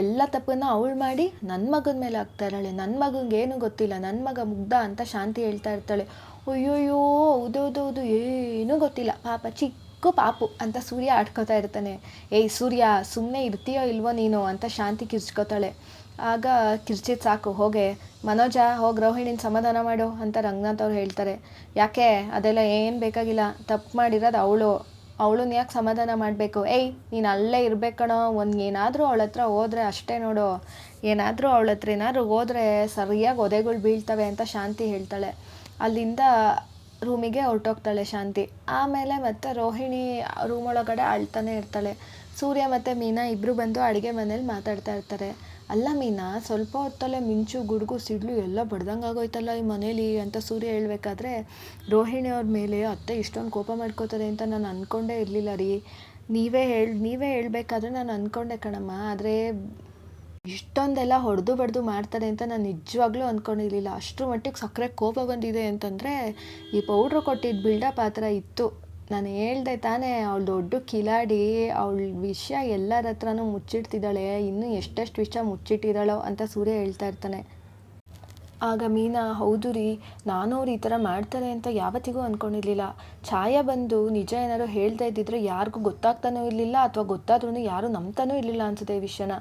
ಎಲ್ಲ ತಪ್ಪನ್ನು ಅವಳು ಮಾಡಿ ನನ್ನ ಮಗನ ಮೇಲೆ ಆಗ್ತಾ ಇದ್ದಾಳೆ. ನನ್ನ ಮಗನಿಗೆ ಏನು ಗೊತ್ತಿಲ್ಲ. ನನ್ನ ಮಗ ಮುಗ್ಧ ಅಂತ ಶಾಂತಿ ಹೇಳ್ತಾ ಇರ್ತಾಳೆ. ಅಯ್ಯೋಯ್ಯೋ ಹೌದೌದೌದು ಏನೂ ಗೊತ್ತಿಲ್ಲ. ಪಾಪ, ಚಿಕ್ಕ ಪಾಪು ಅಂತ ಸೂರ್ಯ ಆಡ್ಕೋತಾ ಇರ್ತಾನೆ. ಏಯ್ ಸೂರ್ಯ ಸುಮ್ಮನೆ ಇರ್ತೀಯೋ ಇಲ್ವೋ ನೀನು ಅಂತ ಶಾಂತಿ ಕಿರ್ಚ್ಕೋತಾಳೆ. ಆಗ ಕಿರ್ಚಿತ್ ಸಾಕು, ಹೋಗೆ. ಮನೋಜ, ಹೋಗಿ ರೋಹಿಣಿನ ಸಮಾಧಾನ ಮಾಡು ಅಂತ ರಂಗನಾಥ್ ಅವ್ರು ಹೇಳ್ತಾರೆ. ಯಾಕೆ? ಅದೆಲ್ಲ ಏನು ಬೇಕಾಗಿಲ್ಲ. ತಪ್ಪು ಮಾಡಿರೋದು ಅವಳು. ಅವಳನ್ನ ಯಾಕೆ ಸಮಾಧಾನ ಮಾಡಬೇಕು? ಏಯ್, ನೀನು ಅಲ್ಲೇ ಇರಬೇಕಣೋ ಒಂದು ಏನಾದರೂ ಅವಳ ಹತ್ರ ಹೋದರೆ ಅಷ್ಟೇ ನೋಡು. ಏನಾದರೂ ಅವಳ ಹತ್ರ ಏನಾದರೂ ಹೋದರೆ ಸರಿಯಾಗಿ ಒದೆಗಳು ಬೀಳ್ತವೆ ಅಂತ ಶಾಂತಿ ಹೇಳ್ತಾಳೆ. ಅಲ್ಲಿಂದ ರೂಮಿಗೆ ಹೊರಟೋಗ್ತಾಳೆ ಶಾಂತಿ. ಆಮೇಲೆ ಮತ್ತೆ ರೋಹಿಣಿ ರೂಮ್ ಒಳಗಡೆ ಅಳ್ತಾನೆ ಇರ್ತಾಳೆ. ಸೂರ್ಯ ಮತ್ತು ಮೀನಾ ಇಬ್ಬರು ಬಂದು ಅಡುಗೆ ಮನೇಲಿ ಮಾತಾಡ್ತಾ ಇರ್ತಾರೆ. ಅಲ್ಲ ಮೀನಾ, ಸ್ವಲ್ಪ ಹೊತ್ತಲ್ಲೇ ಮಿಂಚು, ಗುಡುಗು, ಸಿಡ್ಲು ಎಲ್ಲ ಬಡ್ದಂಗೆ ಆಗೋಯ್ತಲ್ಲ ಈ ಮನೇಲಿ ಅಂತ ಸೂರ್ಯ ಹೇಳಬೇಕಾದ್ರೆ, ರೋಹಿಣಿ ಅವ್ರ ಮೇಲೆ ಅತ್ತೆ ಇಷ್ಟೊಂದು ಕೋಪ ಮಾಡ್ಕೋತಾರೆ ಅಂತ ನಾನು ಅಂದ್ಕೊಂಡೇ ಇರಲಿಲ್ಲ ರೀ. ನೀವೇ ಹೇಳಿ, ನೀವೇ ಹೇಳಬೇಕಾದ್ರೆ ನಾನು ಅಂದ್ಕೊಂಡೆ ಕಣಮ್ಮ, ಆದರೆ ಇಷ್ಟೊಂದೆಲ್ಲ ಹೊಡೆದು ಬಡ್ದು ಮಾಡ್ತಾರೆ ಅಂತ ನಾನು ನಿಜವಾಗ್ಲೂ ಅಂದ್ಕೊಂಡಿರಲಿಲ್ಲ ಅಷ್ಟರ ಮಟ್ಟಿಗೆ ಸಕ್ಕರೆ ಕೋಪ ಬಂದಿದೆ ಅಂತಂದರೆ, ಈ ಪೌಡ್ರ್ ಕೊಟ್ಟಿದ್ದ ಬಿಲ್ಡಪ್ ಆ ಥರ ಇತ್ತು. ನಾನು ಹೇಳ್ದೆ ತಾನೇ, ಅವಳು ದೊಡ್ಡ ಕಿಲಾಡಿ, ಅವಳ ವಿಷಯ ಎಲ್ಲರ ಹತ್ರನೂ ಮುಚ್ಚಿಡ್ತಿದ್ದಾಳೆ, ಇನ್ನೂ ಎಷ್ಟೆಷ್ಟು ವಿಷಯ ಮುಚ್ಚಿಟ್ಟಿದ್ದಾಳೋ ಅಂತ ಸೂರ್ಯ ಹೇಳ್ತಾ ಇರ್ತಾನೆ. ಆಗ ಮೀನಾ, ಹೌದು ರೀ ನಾನು ಅವ್ರು ಈ ಥರ ಮಾಡ್ತಾರೆ ಅಂತ ಯಾವತ್ತಿಗೂ ಅಂದ್ಕೊಂಡಿರಲಿಲ್ಲ ಛಾಯಾ ಬಂದು ನಿಜ ಏನಾದ್ರು ಹೇಳ್ತಾ ಇದ್ದಿದ್ರೆ ಯಾರಿಗೂ ಗೊತ್ತಾಗ್ತಾನೂ ಇರಲಿಲ್ಲ ಅಥವಾ ಗೊತ್ತಾದ್ರೂ ಯಾರೂ ನಂಬ್ತಾನೂ ಇರಲಿಲ್ಲ ಅನ್ಸುತ್ತೆ ಈ ವಿಷಯನ.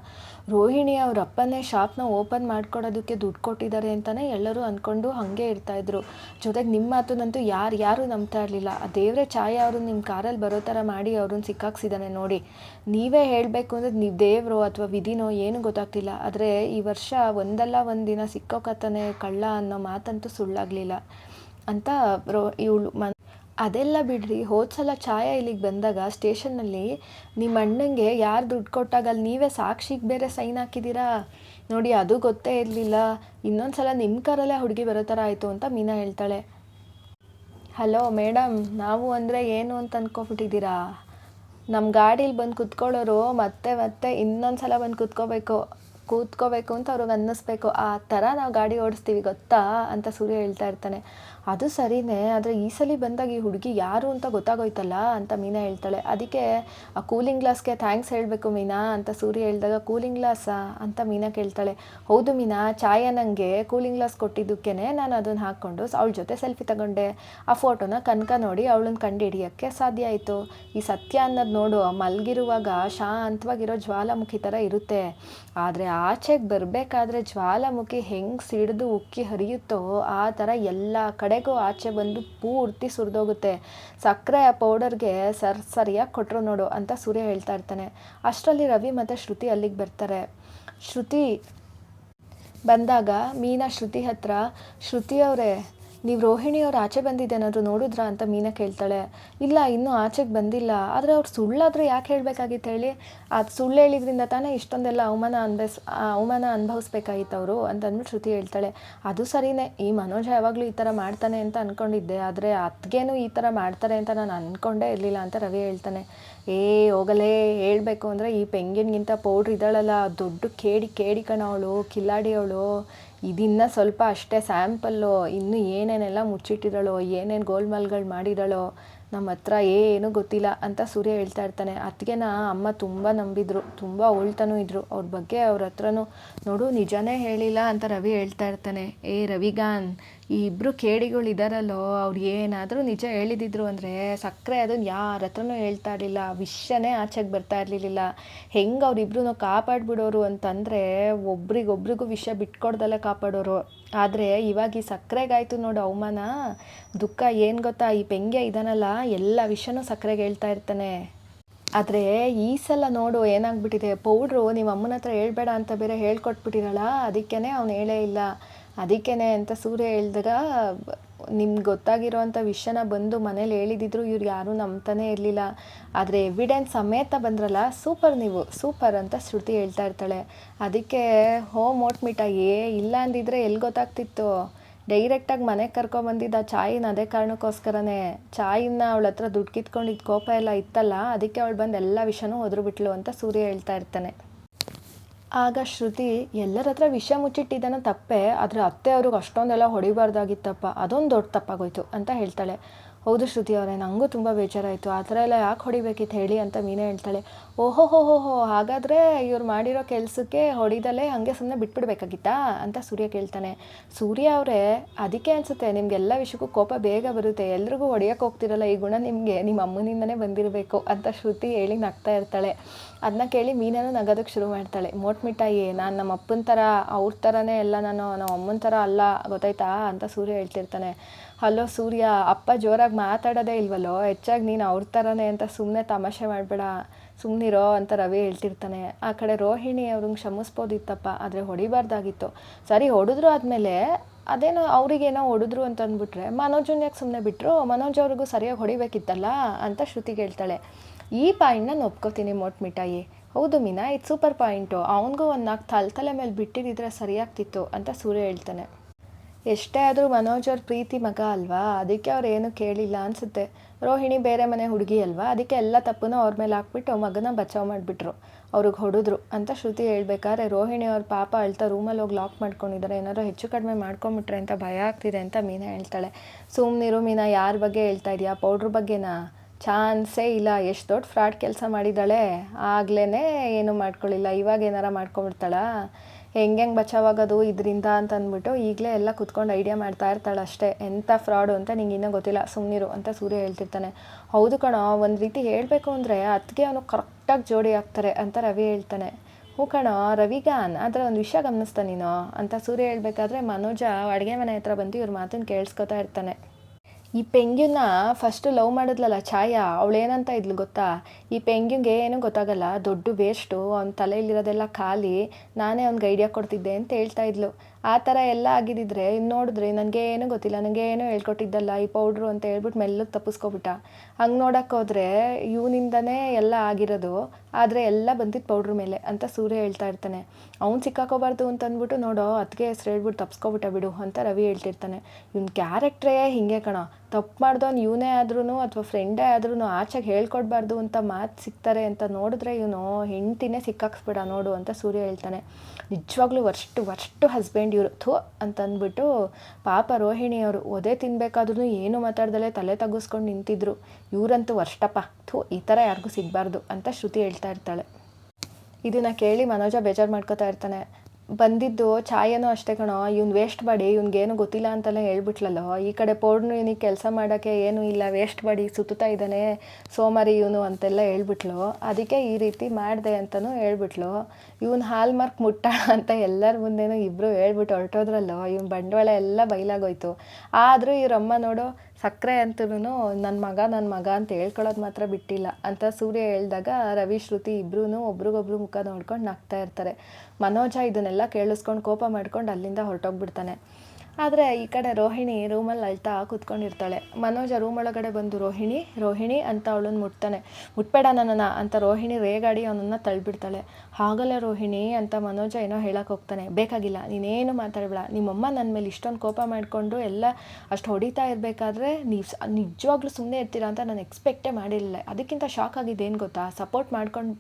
ರೋಹಿಣಿ ಅವ್ರ ಅಪ್ಪನೇ ಶಾಪ್ನ ಓಪನ್ ಮಾಡ್ಕೊಡೋದಕ್ಕೆ ದುಡ್ಡು ಕೊಟ್ಟಿದ್ದಾರೆ ಅಂತಲೇ ಎಲ್ಲರೂ ಅಂದ್ಕೊಂಡು ಹಾಗೆ ಇರ್ತಾಯಿದ್ರು ಜೊತೆಗೆ ನಿಮ್ಮ ಮಾತನ್ನಂತೂ ಯಾರು ಯಾರೂ ನಂಬ್ತಾ ಇರಲಿಲ್ಲ. ಆ ದೇವರೇ ಛಾಯಾ ಅವರು ನಿಮ್ಮ ಕಾರಲ್ಲಿ ಬರೋ ಥರ ಮಾಡಿ ಅವ್ರನ್ನ ಸಿಕ್ಕಾಕ್ಸಿದ್ದಾನೆ ನೋಡಿ. ನೀವೇ ಹೇಳಬೇಕು ಅಂದರೆ ನೀವು ದೇವರೋ ಅಥವಾ ವಿಧಿನೋ ಏನೂ ಗೊತ್ತಾಗ್ತಿಲ್ಲ. ಆದರೆ ಈ ವರ್ಷ ಒಂದಲ್ಲ ಒಂದು ದಿನ ಸಿಕ್ಕೋಕತ್ತಾನೆ ಕಳ್ಳ ಅನ್ನೋ ಮಾತಂತೂ ಸುಳ್ಳಾಗಲಿಲ್ಲ. ಅಂತ ರೋ ಇವಳು ಮ ಅದೆಲ್ಲ ಬಿಡ್ರಿ. ಹೋದ ಸಲ ಛಾಯಾ ಇಲ್ಲಿಗೆ ಬಂದಾಗ ಸ್ಟೇಷನ್ನಲ್ಲಿ ನಿಮ್ಮ ಅಣ್ಣಂಗೆ ಯಾರು ದುಡ್ಡು ಕೊಟ್ಟಾಗ ಅಲ್ಲಿ ನೀವೇ ಸಾಕ್ಷಿಗೆ ಬೇರೆ ಸೈನ್ ಹಾಕಿದ್ದೀರಾ ನೋಡಿ, ಅದು ಗೊತ್ತೇ ಇರಲಿಲ್ಲ. ಇನ್ನೊಂದು ಸಲ ನಿಮ್ಮ ಕಾರಲ್ಲೇ ಹುಡುಗಿ ಬರೋ ಥರ ಆಯಿತು ಅಂತ ಮೀನಾ ಹೇಳ್ತಾಳೆ. ಹಲೋ ಮೇಡಮ್ ನಾವು ಅಂದರೆ ಏನು ಅಂತ ಅಂದ್ಕೊಬಿಟ್ಟಿದ್ದೀರಾ ನಮ್ಮ ಗಾಡೀಲಿ ಬಂದು ಕುತ್ಕೊಳ್ಳೋರು ಮತ್ತೆ ಮತ್ತೆ ಇನ್ನೊಂದು ಸಲ ಬಂದು ಕುತ್ಕೋಬೇಕು, ಕೂತ್ಕೋಬೇಕು ಅಂತ ಅವ್ರಿಗೆ ಅನ್ನಿಸ್ಬೇಕು. ಆ ಥರ ನಾವು ಗಾಡಿ ಓಡಿಸ್ತೀವಿ, ಗೊತ್ತಾ? ಅಂತ ಸೂರ್ಯ ಹೇಳ್ತಾ ಇರ್ತಾನೆ. ಅದು ಸರಿನೇ, ಆದರೆ ಈ ಸಲ ಬಂದಾಗ ಈ ಹುಡುಗಿ ಯಾರು ಅಂತ ಗೊತ್ತಾಗೋಯ್ತಲ್ಲ ಅಂತ ಮೀನಾ ಹೇಳ್ತಾಳೆ. ಅದಕ್ಕೆ ಆ ಕೂಲಿಂಗ್ ಗ್ಲಾಸ್ಗೆ ಥ್ಯಾಂಕ್ಸ್ ಹೇಳಬೇಕು ಮೀನಾ ಅಂತ ಸೂರ್ಯ ಹೇಳಿದಾಗ ಕೂಲಿಂಗ್ ಗ್ಲಾಸಾ ಅಂತ ಮೀನಾ ಕೇಳ್ತಾಳೆ. ಹೌದು ಮೀನಾ ಛಾಯಾ ನನಗೆ ಕೂಲಿಂಗ್ ಗ್ಲಾಸ್ ಕೊಟ್ಟಿದ್ದಕ್ಕೇ ನಾನು ಅದನ್ನು ಹಾಕ್ಕೊಂಡು ಅವಳ ಜೊತೆ ಸೆಲ್ಫಿ ತಗೊಂಡೆ. ಆ ಫೋಟೋನ ಕನಕ ನೋಡಿ ಅವಳನ್ನ ಕಂಡುಹಿಡಿಯೋಕ್ಕೆ ಸಾಧ್ಯ ಆಯಿತು. ಈ ಸತ್ಯ ಅನ್ನೋದು ನೋಡು, ಮಲಗಿರುವಾಗ ಶಾಂತವಾಗಿರೋ ಜ್ವಾಲಾಮುಖಿ ಥರ ಇರುತ್ತೆ. ಆದರೆ ಆಚೆಗೆ ಬರಬೇಕಾದ್ರೆ ಜ್ವಾಲಾಮುಖಿ ಹೆಂಗೆ ಸಿಡಿದು ಉಕ್ಕಿ ಹರಿಯುತ್ತೋ ಆ ಥರ ಎಲ್ಲ ಕಡೆಗೂ ಆಚೆ ಬಂದು ಪೂರ್ತಿ ಸುರಿದೋಗುತ್ತೆ. ಸಕ್ಕರೆ ಆ ಪೌಡರ್ಗೆ ಸರ್, ಸರಿಯಾಗಿ ಕೊಟ್ಟರು ನೋಡು ಅಂತ ಸೂರ್ಯ ಹೇಳ್ತಾ ಇರ್ತಾನೆ. ಅಷ್ಟರಲ್ಲಿ ರವಿ ಮತ್ತು ಶ್ರುತಿ ಅಲ್ಲಿಗೆ ಬರ್ತಾರೆ. ಶ್ರುತಿ ಬಂದಾಗ ಮೀನಾ ಶ್ರುತಿ ಹತ್ರ, ಶ್ರುತಿ ಅವರೇ ನೀವು ರೋಹಿಣಿ ಅವ್ರು ಆಚೆ ಬಂದಿದ್ದೇನಾದ್ರು ನೋಡಿದ್ರಾ ಅಂತ ಮೀನಾ ಕೇಳ್ತಾಳೆ. ಇಲ್ಲ, ಇನ್ನೂ ಆಚೆಗೆ ಬಂದಿಲ್ಲ. ಆದರೆ ಅವ್ರು ಸುಳ್ಳಾದರೂ ಯಾಕೆ ಹೇಳಬೇಕಾಗಿತ್ತು ಹೇಳಿ? ಅದು ಸುಳ್ಳು ಹೇಳಿದ್ರಿಂದ ತಾನೇ ಇಷ್ಟೊಂದೆಲ್ಲ ಅವಮಾನ ಅನ್ಬಸ್ ಅವಮಾನ ಅನುಭವಿಸ್ಬೇಕಾಗಿತ್ತು ಅವರು ಅಂತ ಅಂದ್ಬಿಟ್ಟು ಶ್ರುತಿ ಹೇಳ್ತಾಳೆ. ಅದು ಸರಿನೇ. ಈ ಮನೋಜ ಯಾವಾಗಲೂ ಈ ಥರ ಮಾಡ್ತಾನೆ ಅಂತ ಅಂದ್ಕೊಂಡಿದ್ದೆ ಆದರೆ ಅತ್ಗೇನು ಈ ಥರ ಮಾಡ್ತಾರೆ ಅಂತ ನಾನು ಅಂದ್ಕೊಂಡೇ ಇರಲಿಲ್ಲ ಅಂತ ರವಿ ಹೇಳ್ತಾನೆ. ಏ, ಹೋಗಲೇ. ಹೇಳಬೇಕು ಅಂದರೆ ಈ ಪೆಂಗಿನ್ಗಿಂತ ಪೌಡ್ರ್ ಇದ್ದಾಳಲ್ಲ. ದೊಡ್ಡ ಕೇಡಿ ಕೇಡಿ ಕಣ ಅವಳು. ಇದಿನ್ನ ಸ್ವಲ್ಪ ಅಷ್ಟೇ ಸ್ಯಾಂಪಲ್ಲು, ಇನ್ನೂ ಏನೇನೆಲ್ಲ ಮುಚ್ಚಿಟ್ಟಿದ್ದಾಳೋ, ಏನೇನು ಗೋಲ್ಮಾಲ್ಗಳು ಮಾಡಿದ್ದಾಳೋ ನಮ್ಮ ಹತ್ರ ಏನೂ ಗೊತ್ತಿಲ್ಲ ಅಂತ ಸೂರ್ಯ ಹೇಳ್ತಾ ಇರ್ತಾನೆ. ಅತ್ತಿಗೆನ ಅಮ್ಮ ತುಂಬ ನಂಬಿದ್ರು, ತುಂಬ ಹೊಳ್ತಾನೂ ಇದ್ರು. ಅವ್ರ ಬಗ್ಗೆ ಅವ್ರ ಹತ್ರನೂ ನೋಡು, ನಿಜನೇ ಹೇಳಿಲ್ಲ ಅಂತ ರವಿ ಹೇಳ್ತಾ ಇರ್ತಾನೆ. ಏ ರವಿಗಾನ್ ಈ ಇಬ್ಬರು ಕೇಡಿಗಳು ಇದ್ದಾರಲ್ಲೋ ಅವ್ರು ಏನಾದರೂ ನಿಜ ಹೇಳಿದಿದ್ರು ಅಂದರೆ ಸಕ್ಕರೆ ಅದನ್ನು ಯಾರ ಹತ್ರನೂ ಹೇಳ್ತಾ ಇರಲಿಲ್ಲ, ವಿಷಯನೇ ಆಚೆಗೆ ಬರ್ತಾ ಇರಲಿಲ್ಲ ಹೆಂಗೆ ಅವರಿಬ್ರು ಕಾಪಾಡ್ಬಿಡೋರು ಅಂತಂದರೆ ಒಬ್ರಿಗೊಬ್ರಿಗೂ ವಿಷಯ ಬಿಟ್ಕೊಡ್ದಲ್ಲೇ ಕಾಪಾಡೋರು. ಆದರೆ ಇವಾಗ ಈ ಸಕ್ಕರೆಗಾಯ್ತು ನೋಡು ಅವಮಾನ, ದುಃಖ ಏನು ಗೊತ್ತಾ, ಈ ಪೆಂಗೆ ಇದಾನಲ್ಲ, ಎಲ್ಲ ವಿಷಯನೂ ಸಕ್ಕರೆಗೆ ಹೇಳ್ತಾ ಇರ್ತಾನೆ. ಆದರೆ ಈ ಸಲ ನೋಡು ಏನಾಗ್ಬಿಟ್ಟಿದೆ, ಪೌಡ್ರು ನಿಮ್ಮ ಅಮ್ಮನ ಹತ್ರ ಹೇಳ್ಬೇಡ ಅಂತ ಬೇರೆ ಹೇಳ್ಕೊಟ್ಬಿಟ್ಟಿರಲ್ಲ ಅದಕ್ಕೇ ಅವ್ನು ಹೇಳೇ ಇಲ್ಲ. ಅದಕ್ಕೇ ಅಂತ ಸೂರ್ಯ ಹೇಳಿದಾಗ ನಿಮ್ಗೆ ಗೊತ್ತಾಗಿರೋವಂಥ ವಿಷಯನ ಬಂದು ಮನೇಲಿ ಹೇಳಿದಿದ್ರು, ಇವ್ರು ಯಾರೂ ನಂಬ್ತಾನೆ ಇರಲಿಲ್ಲ. ಆದರೆ ಎವಿಡೆನ್ಸ್ ಸಮೇತ ಬಂದ್ರಲ್ಲ ಸೂಪರ್ ನೀವು ಸೂಪರ್ ಅಂತ ಶ್ರುತಿ ಹೇಳ್ತಾ ಇರ್ತಾಳೆ. ಅದಕ್ಕೆ ಹೋಮ್ ಓಟ್ ಏ ಇಲ್ಲ ಅಂದಿದ್ರೆ ಎಲ್ಲಿ ಗೊತ್ತಾಗ್ತಿತ್ತು? ಡೈರೆಕ್ಟಾಗಿ ಮನೆಗೆ ಕರ್ಕೊಂಬಂದಿದ್ದ ಚಾಯಿನ ಅದೇ ಕಾರಣಕ್ಕೋಸ್ಕರನೇ. ಚಾಯಿನ ಅವಳ ಹತ್ರ ದುಡ್ಡು ಕಿತ್ಕೊಂಡಿದ್ದ ಕೋಪ ಎಲ್ಲ ಇತ್ತಲ್ಲ, ಅದಕ್ಕೆ ಅವಳು ಬಂದು ಎಲ್ಲ ವಿಷಯನೂ ಒದ್ರು ಬಿಟ್ಲು ಅಂತ ಸೂರ್ಯ ಹೇಳ್ತಾ ಇರ್ತಾನೆ. ಆಗ ಶ್ರುತಿ, ಎಲ್ಲರ ಹತ್ರ ವಿಷಯ ಮುಚ್ಚಿಟ್ಟಿದ್ದಾನ ತಪ್ಪೆ, ಆದರೆ ಅತ್ತೆ ಅವ್ರಿಗೆ ಅಷ್ಟೊಂದೆಲ್ಲ ಹೊಡಿಬಾರ್ದಾಗಿತ್ತಪ್ಪ, ಅದೊಂದು ದೊಡ್ಡ ತಪ್ಪಾಗೋಯ್ತು ಅಂತ ಹೇಳ್ತಾಳೆ. ಹೌದು ಶ್ರುತಿ ಅವರೇ ನನಗೂ ತುಂಬ ಬೇಜಾರಾಯಿತು. ಆ ಥರ ಎಲ್ಲ ಯಾಕೆ ಹೊಡಿಬೇಕಿತ್ತು ಹೇಳಿ ಅಂತ ಮೀನೆ ಹೇಳ್ತಾಳೆ. ಓಹೋ, ಹೋ ಹೋ ಹೋ, ಹಾಗಾದರೆ ಇವ್ರು ಮಾಡಿರೋ ಕೆಲಸಕ್ಕೆ ಹೊಡಿದಲ್ಲೇ ಹಾಗೆ ಸುಮ್ಮನೆ ಬಿಟ್ಬಿಡ್ಬೇಕಾಗಿತ್ತಾ ಅಂತ ಸೂರ್ಯ ಕೇಳ್ತಾನೆ. ಸೂರ್ಯ ಅವರೇ, ಅದಕ್ಕೆ ಅನಿಸುತ್ತೆ ನಿಮಗೆಲ್ಲ ವಿಷಯಕ್ಕೂ ಕೋಪ ಬೇಗ ಬರುತ್ತೆ. ಎಲ್ರಿಗೂ ಹೊಡಿಯೋಕೆ ಹೋಗ್ತಿರಲ್ಲ, ಈ ಗುಣ ನಿಮಗೆ. ನಿಮ್ಮ ಅಮ್ಮನಿಂದನೇ ಬಂದಿರಬೇಕು ಅಂತ ಶ್ರುತಿ ಹೇಳಿ ನಗ್ತಾ ಇರ್ತಾಳೆ. ಅದನ್ನ ಕೇಳಿ ಮೀನನ್ನು ನಗೋದಕ್ಕೆ ಶುರು ಮಾಡ್ತಾಳೆ. ಮೋಟ್ ಮಿಠಾಯಿ, ನಾನು ನಮ್ಮ ಅಪ್ಪನ ಥರ, ಅವ್ರ ಥರನೇ ಎಲ್ಲ ನಾನು ನಮ್ಮ ಅಮ್ಮನ ಥರ ಅಲ್ಲ, ಗೊತ್ತಾಯ್ತಾ ಅಂತ ಸೂರ್ಯ ಹೇಳ್ತಿರ್ತಾನೆ. ಹಲೋ ಸೂರ್ಯ, ಅಪ್ಪ ಜೋರಾಗಿ ಮಾತಾಡೋದೇ ಇಲ್ವಲ್ಲೋ? ಹೆಚ್ಚಾಗಿ ನೀನು ಅವ್ರ ಥರನೇ ಅಂತ ಸುಮ್ಮನೆ ತಮಾಷೆ ಮಾಡಬೇಡ. ಸುಮ್ಮನಿರೋ ಅಂತ ರವಿ ಹೇಳ್ತಿರ್ತಾನೆ. ಆ ಕಡೆ ರೋಹಿಣಿ ಅವ್ರಂಗೆ ಕ್ಷಮಿಸ್ಬೋದಿತ್ತಪ್ಪ, ಆದರೆ ಹೊಡಿಬಾರ್ದಾಗಿತ್ತು. ಸರಿ, ಹೊಡೆದ್ರು ಆದಮೇಲೆ ಅದೇನೋ ಅವ್ರಿಗೇನೋ ಹೊಡೆದ್ರು ಅಂತ ಅಂದ್ಬಿಟ್ರೆ ಮನೋಜನ್ ಯಾಕೆ ಸುಮ್ಮನೆ ಬಿಟ್ಟರು ಮನೋಜ್ ಅವ್ರಿಗೂ ಸರಿಯಾಗಿ ಹೊಡಿಬೇಕಿತ್ತಲ್ಲ? ಅಂತ ಶ್ರುತಿಗೆ ಹೇಳ್ತಾಳೆ ಈ ಪಾಯಿಂಟ್ನ ನಾನು ಒಪ್ಕೋತೀನಿ ಮೊಟ್ ಮಿಠಾಯಿ. ಹೌದು ಮೀನಾ, ಇದು ಸೂಪರ್ ಪಾಯಿಂಟು. ಅವನಿಗೂ ಒಂದು ನಾಲ್ಕು ತಲೆ ತಲೆ ಮೇಲೆ ಬಿಟ್ಟಿದ್ದಿದ್ರೆ ಸರಿಯಾಗ್ತಿತ್ತು, ಅಂತ ಸೂರ್ಯ ಹೇಳ್ತಾನೆ. ಎಷ್ಟೇ ಆದರೂ ಮನೋಜ್ ಅವ್ರ ಪ್ರೀತಿ ಮಗ ಅಲ್ವಾ? ಅದಕ್ಕೆ ಅವ್ರು ಏನು ಕೇಳಿಲ್ಲ ಅನಿಸುತ್ತೆ. ರೋಹಿಣಿ ಬೇರೆ ಮನೆ ಹುಡುಗಿ ಅಲ್ವಾ? ಅದಕ್ಕೆ ಎಲ್ಲ ತಪ್ಪನ್ನು ಅವ್ರ ಮೇಲೆ ಹಾಕ್ಬಿಟ್ಟು ಮಗನ ಬಚಾವ್ ಮಾಡಿಬಿಟ್ರು. ಅವ್ರಿಗೆ ಹೊಡೆದ್ರು ಅಂತ ಶ್ರುತಿ ಹೇಳ್ಬೇಕಾದ್ರೆ ರೋಹಿಣಿ ಅವ್ರ ಪಾಪ ಅಳ್ತಾ ರೂಮಲ್ಲಿ ಹೋಗಿ ಲಾಕ್ ಮಾಡ್ಕೊಂಡಿದ್ದಾರೆ ಏನಾದ್ರು ಹೆಚ್ಚು ಕಡಿಮೆ ಮಾಡ್ಕೊಂಬಿಟ್ರೆ ಅಂತ ಭಯ ಆಗ್ತಿದೆ ಅಂತ ಮೀನಾ ಹೇಳ್ತಾಳೆ. ಸುಮ್ಮನಿರು ಮೀನಾ, ಯಾರ ಬಗ್ಗೆ ಹೇಳ್ತಾ ಇದೆಯಾ? ಪೌಡ್ರ್ ಬಗ್ಗೆನಾ? ಚಾನ್ಸೇ ಇಲ್ಲ. ಎಷ್ಟು ದೊಡ್ಡ ಫ್ರಾಡ್ ಕೆಲಸ ಮಾಡಿದ್ದಾಳೆ. ಆಗ್ಲೇ ಏನು ಮಾಡ್ಕೊಳ್ಳಿಲ್ಲ ಇವಾಗ ಏನಾರ ಮಾಡ್ಕೊಂಬಿಡ್ತಾಳಾ ಹೆಂಗೆ ಹೆಂಗೆ ಬಚಾವಾಗೋದು ಇದರಿಂದ ಅಂತ ಅಂದ್ಬಿಟ್ಟು ಈಗಲೇ ಎಲ್ಲ ಕುತ್ಕೊಂಡು ಐಡಿಯಾ ಮಾಡ್ತಾ ಇರ್ತಾಳೆ ಅಷ್ಟೇ. ಎಂಥ ಫ್ರಾಡು ಅಂತ ನಿಂಗೆ ಇನ್ನೂ ಗೊತ್ತಿಲ್ಲ. ಸುಮ್ಮನಿರು ಅಂತ ಸೂರ್ಯ ಹೇಳ್ತಿರ್ತಾನೆ. ಹೌದು ಕಣೋ, ಒಂದು ರೀತಿ ಹೇಳಬೇಕು ಅಂದರೆ ಅದಕ್ಕೆ ಅವನು ಕರೆಕ್ಟಾಗಿ ಜೋಡಿ ಆಗ್ತಾರೆ ಅಂತ ರವಿ ಹೇಳ್ತಾನೆ. ಹ್ಞೂ ಕಣೋ ರವಿಗಾನ್ ಆದರೆ ಒಂದು ವಿಷಯ ಗಮನಿಸ್ತಾ ನೀನು? ಅಂತ ಸೂರ್ಯ ಹೇಳಬೇಕಾದ್ರೆ ಮನೋಜ ಅಡುಗೆ ಮನೆ ಹತ್ರ ಬಂದು ಇವ್ರ ಮಾತನ್ನು ಕೇಳಿಸ್ಕೊತಾ ಇರ್ತಾನೆ. ಈ ಪೆಂಗ್ಯುನ ಫಸ್ಟು ಲವ್ ಮಾಡಿದ್ಲಲ್ಲ ಛಾಯಾ, ಅವಳೇನಂತ ಇದ್ಲು ಗೊತ್ತಾ? ಈ ಪೆಂಗ್ಯುಂಗೆ ಏನೂ ಗೊತ್ತಾಗಲ್ಲ, ದೊಡ್ಡ ವೇಸ್ಟು ಅವ್ನ ತಲೆಯಲ್ಲಿರೋದೆಲ್ಲ ಖಾಲಿ, ನಾನೇ ಅವ್ನಿಗೆ ಐಡಿಯಾ ಕೊಡ್ತಿದ್ದೆ ಅಂತ ಹೇಳ್ತಾ ಇದ್ಲು. ಆ ಥರ ಎಲ್ಲ ಆಗಿದ್ದಿದ್ರೆ ಇನ್ನು ನೋಡಿದ್ರೆ ನನಗೆ ಏನೂ ಗೊತ್ತಿಲ್ಲ ನನಗೆ ಏನೂ ಹೇಳ್ಕೊಟ್ಟಿದ್ದಲ್ಲ, ಈ ಪೌಡ್ರು ಅಂತ ಹೇಳ್ಬಿಟ್ಟು ಮೆಲ್ಲಗೆ ತಪ್ಪಿಸ್ಕೊಬಿಟ್ಟ. ಹಂಗೆ ನೋಡೋಕ್ಕೋದ್ರೆ ಇವನಿಂದನೇ ಎಲ್ಲ ಆಗಿರೋದು ಆದರೆ ಎಲ್ಲ ಬಂದಿದ್ದು ಪೌಡ್ರ್ ಮೇಲೆ ಅಂತ ಸೂರ್ಯ ಹೇಳ್ತಾ ಇರ್ತಾನೆ. ಅವ್ನು ಸಿಕ್ಕಾಕೋಬಾರ್ದು ಅಂತ ಅಂದ್ಬಿಟ್ಟು ನೋಡೋ ಅದಕ್ಕೆ ಹೆಸ್ರು ಹೇಳ್ಬಿಟ್ಟು ತಪ್ಸ್ಕೊಬಿಟ್ಟ ಬಿಡು ಅಂತ ರವಿ ಹೇಳ್ತಿರ್ತಾನೆ. ಇವ್ನ ಕ್ಯಾರೆಕ್ಟ್ರೇ ಹಿಂಗೆ ಕಣ. ತಪ್ಪು ಮಾಡ್ದವ್ನು ಇವನೇ ಆದ್ರೂ ಅಥವಾ ಫ್ರೆಂಡೇ ಆದ್ರೂ ಆಚೆಗೆ ಹೇಳ್ಕೊಡ್ಬಾರ್ದು ಅಂತ ಮಾತು ಸಿಗ್ತಾರೆ ಅಂತ ನೋಡಿದ್ರೆ ಇವನು ಹೆಂಡ್ತಿನೇ ಸಿಕ್ಕಾಕ್ಸ್ಬಿಡ ನೋಡು ಅಂತ ಸೂರ್ಯ ಹೇಳ್ತಾನೆ. ನಿಜವಾಗ್ಲೂ ವರ್ಷ್ಟು ವರ್ಷ್ಟು ಹಸ್ಬೆಂಡ್ ಇವರು. ಥೂ ಅಂತಂದ್ಬಿಟ್ಟು ಪಾಪ ರೋಹಿಣಿಯವರು ಒದೆ ತಿನ್ಬೇಕಾದ್ರೂ ಏನು ಮಾತಾಡ್ದಲೇ ತಲೆ ತಗ್ಗಿಸ್ಕೊಂಡು ನಿಂತಿದ್ರು. ಇವರಂತೂ ವರ್ಷಟಪ್ಪ. ಥೂ ಈ ಥರ ಯಾರಿಗೂ ಸಿಗಬಾರ್ದು ಅಂತ ಶ್ರುತಿ ಹೇಳ್ತಾ ಇರ್ತಾಳೆ. ಇದನ್ನು ಕೇಳಿ ಮನೋಜ ಬೇಜಾರು ಮಾಡ್ಕೋತಾ ಇರ್ತಾನೆ. ಬಂದಿದ್ದು ಛಾಯನೂ ಅಷ್ಟೇ ಕಣೋ, ಇವ್ನು ವೇಸ್ಟ್ ಮಾಡಿ, ಇವ್ನಿಗೇನು ಗೊತ್ತಿಲ್ಲ ಅಂತಲೇ ಹೇಳ್ಬಿಟ್ಲಲ್ಲೋ, ಈ ಕಡೆ ಪೌಡ್ನು ಇವನಿಗೆ ಕೆಲಸ ಮಾಡೋಕ್ಕೆ ಏನೂ ಇಲ್ಲ ವೇಸ್ಟ್ ಮಾಡಿ ಸುತ್ತುತ್ತಾ ಇದ್ದಾನೆ ಸೋಮಾರಿ ಇವನು ಅಂತೆಲ್ಲ ಹೇಳ್ಬಿಟ್ಲು. ಅದಕ್ಕೆ ಈ ರೀತಿ ಮಾಡಿದೆ ಅಂತಲೂ ಹೇಳ್ಬಿಟ್ಲು. ಇವನು ಹಾಲ್ ಮಾರ್ಕ್ ಮುಟ್ಟಾಳ ಅಂತ ಎಲ್ಲರ ಮುಂದೆನೂ ಇಬ್ಬರು ಹೇಳ್ಬಿಟ್ಟು ಹೊರಟೋದ್ರಲ್ಲೋ, ಇವ್ನ ಬಂಡವಾಳ ಎಲ್ಲ ಬಯಲಾಗೋಯ್ತು ಆದರೂ ರಮ್ಮ ನೋಡು ಸಕ್ಕರೆ ಅಂತೂ ನನ್ನ ಮಗ ನನ್ನ ಮಗ ಅಂತ ಹೇಳ್ಕೊಳ್ಳೋದು ಮಾತ್ರ ಬಿಟ್ಟಿಲ್ಲ. ಅಂತ ಸೂರ್ಯ ಹೇಳಿದಾಗ ರವಿ, ಶ್ರುತಿ ಇಬ್ಬರೂ ಒಬ್ರಿಗೊಬ್ರು ಮುಖ ನೋಡ್ಕೊಂಡು ನಗ್ತಾ ಇರ್ತಾರೆ. ಮನೋಜ ಇದನ್ನೆಲ್ಲ ಕೇಳಿಸ್ಕೊಂಡು ಕೋಪ ಮಾಡ್ಕೊಂಡು ಅಲ್ಲಿಂದ ಹೊರಟೋಗ್ಬಿಡ್ತಾನೆ. ಆದರೆ ಈ ಕಡೆ ರೋಹಿಣಿ ರೂಮಲ್ಲಿ ಅಳ್ತಾ ಕೂತ್ಕೊಂಡಿರ್ತಾಳೆ. ಮನೋಜ ರೂಮ್ ಬಂದು, ರೋಹಿಣಿ ರೋಹಿಣಿ ಅಂತ ಅವಳನ್ನು ಮುಟ್ತಾನೆ. ಮುಟ್ಬೇಡ ನನ್ನನ್ನು ಅಂತ ರೋಹಿಣಿ ರೇಗಾಡಿ ಅವನನ್ನು ತಳ್ಳಿಬಿಡ್ತಾಳೆ ಹಾಗಲ್ಲ ರೋಹಿಣಿ ಅಂತ ಮನೋಜ ಏನೋ ಹೇಳಕ್ಕೆ ಹೋಗ್ತಾನೆ. ಬೇಕಾಗಿಲ್ಲ, ನೀನೇನು ಮಾತಾಡಬೇಡ. ನಿಮ್ಮಮ್ಮ ನನ್ನ ಮೇಲೆ ಇಷ್ಟೊಂದು ಕೋಪ ಮಾಡಿಕೊಂಡು ಎಲ್ಲ ಅಷ್ಟು ಹೊಡಿತಾ ಇರಬೇಕಾದ್ರೆ ನೀವು ನಿಜವಾಗ್ಲೂ ಸುಮ್ಮನೆ ಇರ್ತೀರಾ ಅಂತ ನಾನು ಎಕ್ಸ್ಪೆಕ್ಟೇ ಮಾಡಿರಲಿಲ್ಲ. ಅದಕ್ಕಿಂತ ಶಾಕ್ ಆಗಿದ್ದು ಗೊತ್ತಾ? ಸಪೋರ್ಟ್ ಮಾಡ್ಕೊಂಡು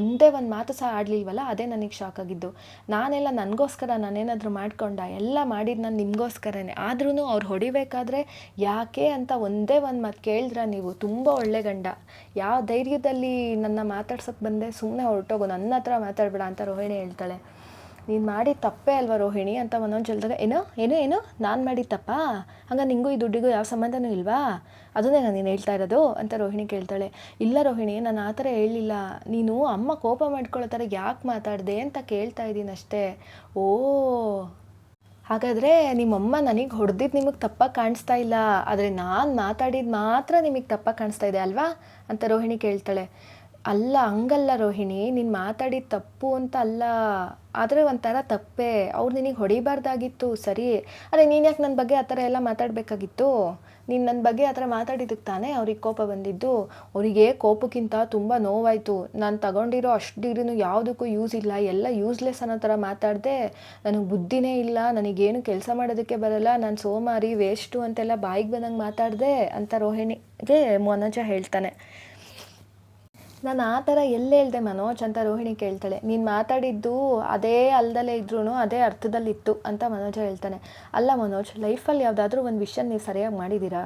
ಒಂದೇ ಒಂದು ಮಾತು ಸಹ ಆಡಲಿಲ್ವಲ್ಲ? ಅದೇ ನನಗೆ ಶಾಕ್ ಆಗಿದ್ದು. ನಾನೆಲ್ಲ ನನಗೋಸ್ಕರ ನಾನೇನಾದರೂ ಮಾಡ್ಕೊಂಡ? ಎಲ್ಲ ಮಾಡಿದ್ದು ನಾನು ನಿಮಗೋಸ್ಕರನೇ. ಆದ್ರೂ ಅವ್ರು ಹೊಡಿಬೇಕಾದ್ರೆ ಯಾಕೆ ಅಂತ ಒಂದೇ ಒಂದು ಮಾತು ಕೇಳಿದ್ರ ನೀವು? ತುಂಬ ಒಳ್ಳೆ ಗಂಡ. ಯಾವ ಧೈರ್ಯದಲ್ಲಿ ನನ್ನ ಮಾತಾಡ್ಸೋಕ್ಕೆ ಬಂದೆ ಸುಮ್ಮನೆ ಹೊರಟೋಗು. ನನ್ನ ಹತ್ರ ಮಾತಾಡಬೇಡ ಅಂತ ರೋಹಿಣಿ ಹೇಳ್ತಾಳೆ. ನೀನು ಮಾಡಿದ ತಪ್ಪೇ ಅಲ್ವಾ ರೋಹಿಣಿ ಅಂತ ಒಂದೊಂದು ಹೇಳ್ದಾಗ ಏನೋ, ಏನು ಏನು, ನಾನು ಮಾಡಿದ ತಪ್ಪಾ? ಹಂಗ ನಿಂಗೂ ಈ ದುಡ್ಡಿಗೂ ಯಾವ ಸಂಬಂಧನೂ ಇಲ್ವಾ? ಅದನ್ನೇ ನಾನು ನೀನು ಹೇಳ್ತಾ ಇರೋದು ಅಂತ ರೋಹಿಣಿ ಕೇಳ್ತಾಳೆ. ಇಲ್ಲ ರೋಹಿಣಿ, ನಾನು ಆ ಥರ ಹೇಳಿಲ್ಲ. ನೀನು ಅಮ್ಮ ಕೋಪ ಮಾಡ್ಕೊಳ್ಳೋ ಥರ ಯಾಕೆ ಮಾತಾಡಿದೆ ಅಂತ ಕೇಳ್ತಾ ಇದ್ದೀನಿ ಅಷ್ಟೇ. ಓ, ಹಾಗಾದರೆ ನಿಮ್ಮಮ್ಮ ನನಗೆ ಹೊಡೆದಿದ್ದು ನಿಮಗೆ ತಪ್ಪಾಗಿ ಕಾಣಿಸ್ತಾ ಇಲ್ಲ. ಆದರೆ ನಾನು ಮಾತಾಡಿದ್ದು ಮಾತ್ರ ನಿಮಗೆ ತಪ್ಪಾಗಿ ಕಾಣಿಸ್ತಾ ಇದೆ ಅಲ್ವಾ? ಅಂತ ರೋಹಿಣಿ ಕೇಳ್ತಾಳೆ. ಅಲ್ಲ, ಹಂಗಲ್ಲ ರೋಹಿಣಿ, ನೀನು ಮಾತಾಡಿದ ತಪ್ಪು ಅಂತ ಅಲ್ಲ. ಆದರೆ ಒಂಥರ ತಪ್ಪೇ. ಅವ್ರು ನಿನಗೆ ಹೊಡಿಬಾರ್ದಾಗಿತ್ತು, ಸರಿ. ಅರೆ ನೀನು ಯಾಕೆ ನನ್ನ ಬಗ್ಗೆ ಆ ಥರ ಎಲ್ಲ ಮಾತಾಡಬೇಕಾಗಿತ್ತು? ನೀನು ನನ್ನ ಬಗ್ಗೆ ಆ ಥರ ಮಾತಾಡಿದ್ದಕ್ಕೆ ತಾನೇ ಅವ್ರಿಗೆ ಕೋಪ ಬಂದಿದ್ದು? ಅವರಿಗೆ ಕೋಪಕ್ಕಿಂತ ತುಂಬ ನೋವಾಯಿತು. ನಾನು ತಗೊಂಡಿರೋ ಅಷ್ಟು ಡಿಗ್ರಿನೂ ಯಾವುದಕ್ಕೂ ಯೂಸ್ ಇಲ್ಲ. ಎಲ್ಲ ಯೂಸ್ಲೆಸ್ ಅನ್ನೋ ಥರ ಮಾತಾಡಿದೆ. ನನಗೆ ಬುದ್ಧಿನೇ ಇಲ್ಲ. ನನಗೇನು ಕೆಲಸ ಮಾಡೋದಕ್ಕೆ ಬರಲ್ಲ. ನಾನು ಸೋಮಾರಿ, ವೇಸ್ಟು ಅಂತೆಲ್ಲ ಬಾಯಿಗೆ ಬಂದಂಗೆ ಮಾತಾಡಿದೆ ಅಂತ ರೋಹಿಣಿಗೆ ಮನೋಜ ಹೇಳ್ತಾನೆ. ನಾನು ಆ ಥರ ಎಲ್ಲಿ ಹೇಳ್ದೆ ಮನೋಜ್ ಅಂತ ರೋಹಿಣಿ ಕೇಳ್ತಾಳೆ, ನೀನು ಮಾತಾಡಿದ್ದು ಅದೇ ಅಲ್ದಲೇ ಇದ್ರೂ ಅದೇ ಅರ್ಥದಲ್ಲಿತ್ತು ಅಂತ ಮನೋಜ ಹೇಳ್ತಾನೆ. ಅಲ್ಲ ಮನೋಜ್, ಲೈಫಲ್ಲಿ ಯಾವುದಾದ್ರೂ ಒಂದು ವಿಷಯ ನೀವು ಸರಿಯಾಗಿ ಮಾಡಿದ್ದೀರಾ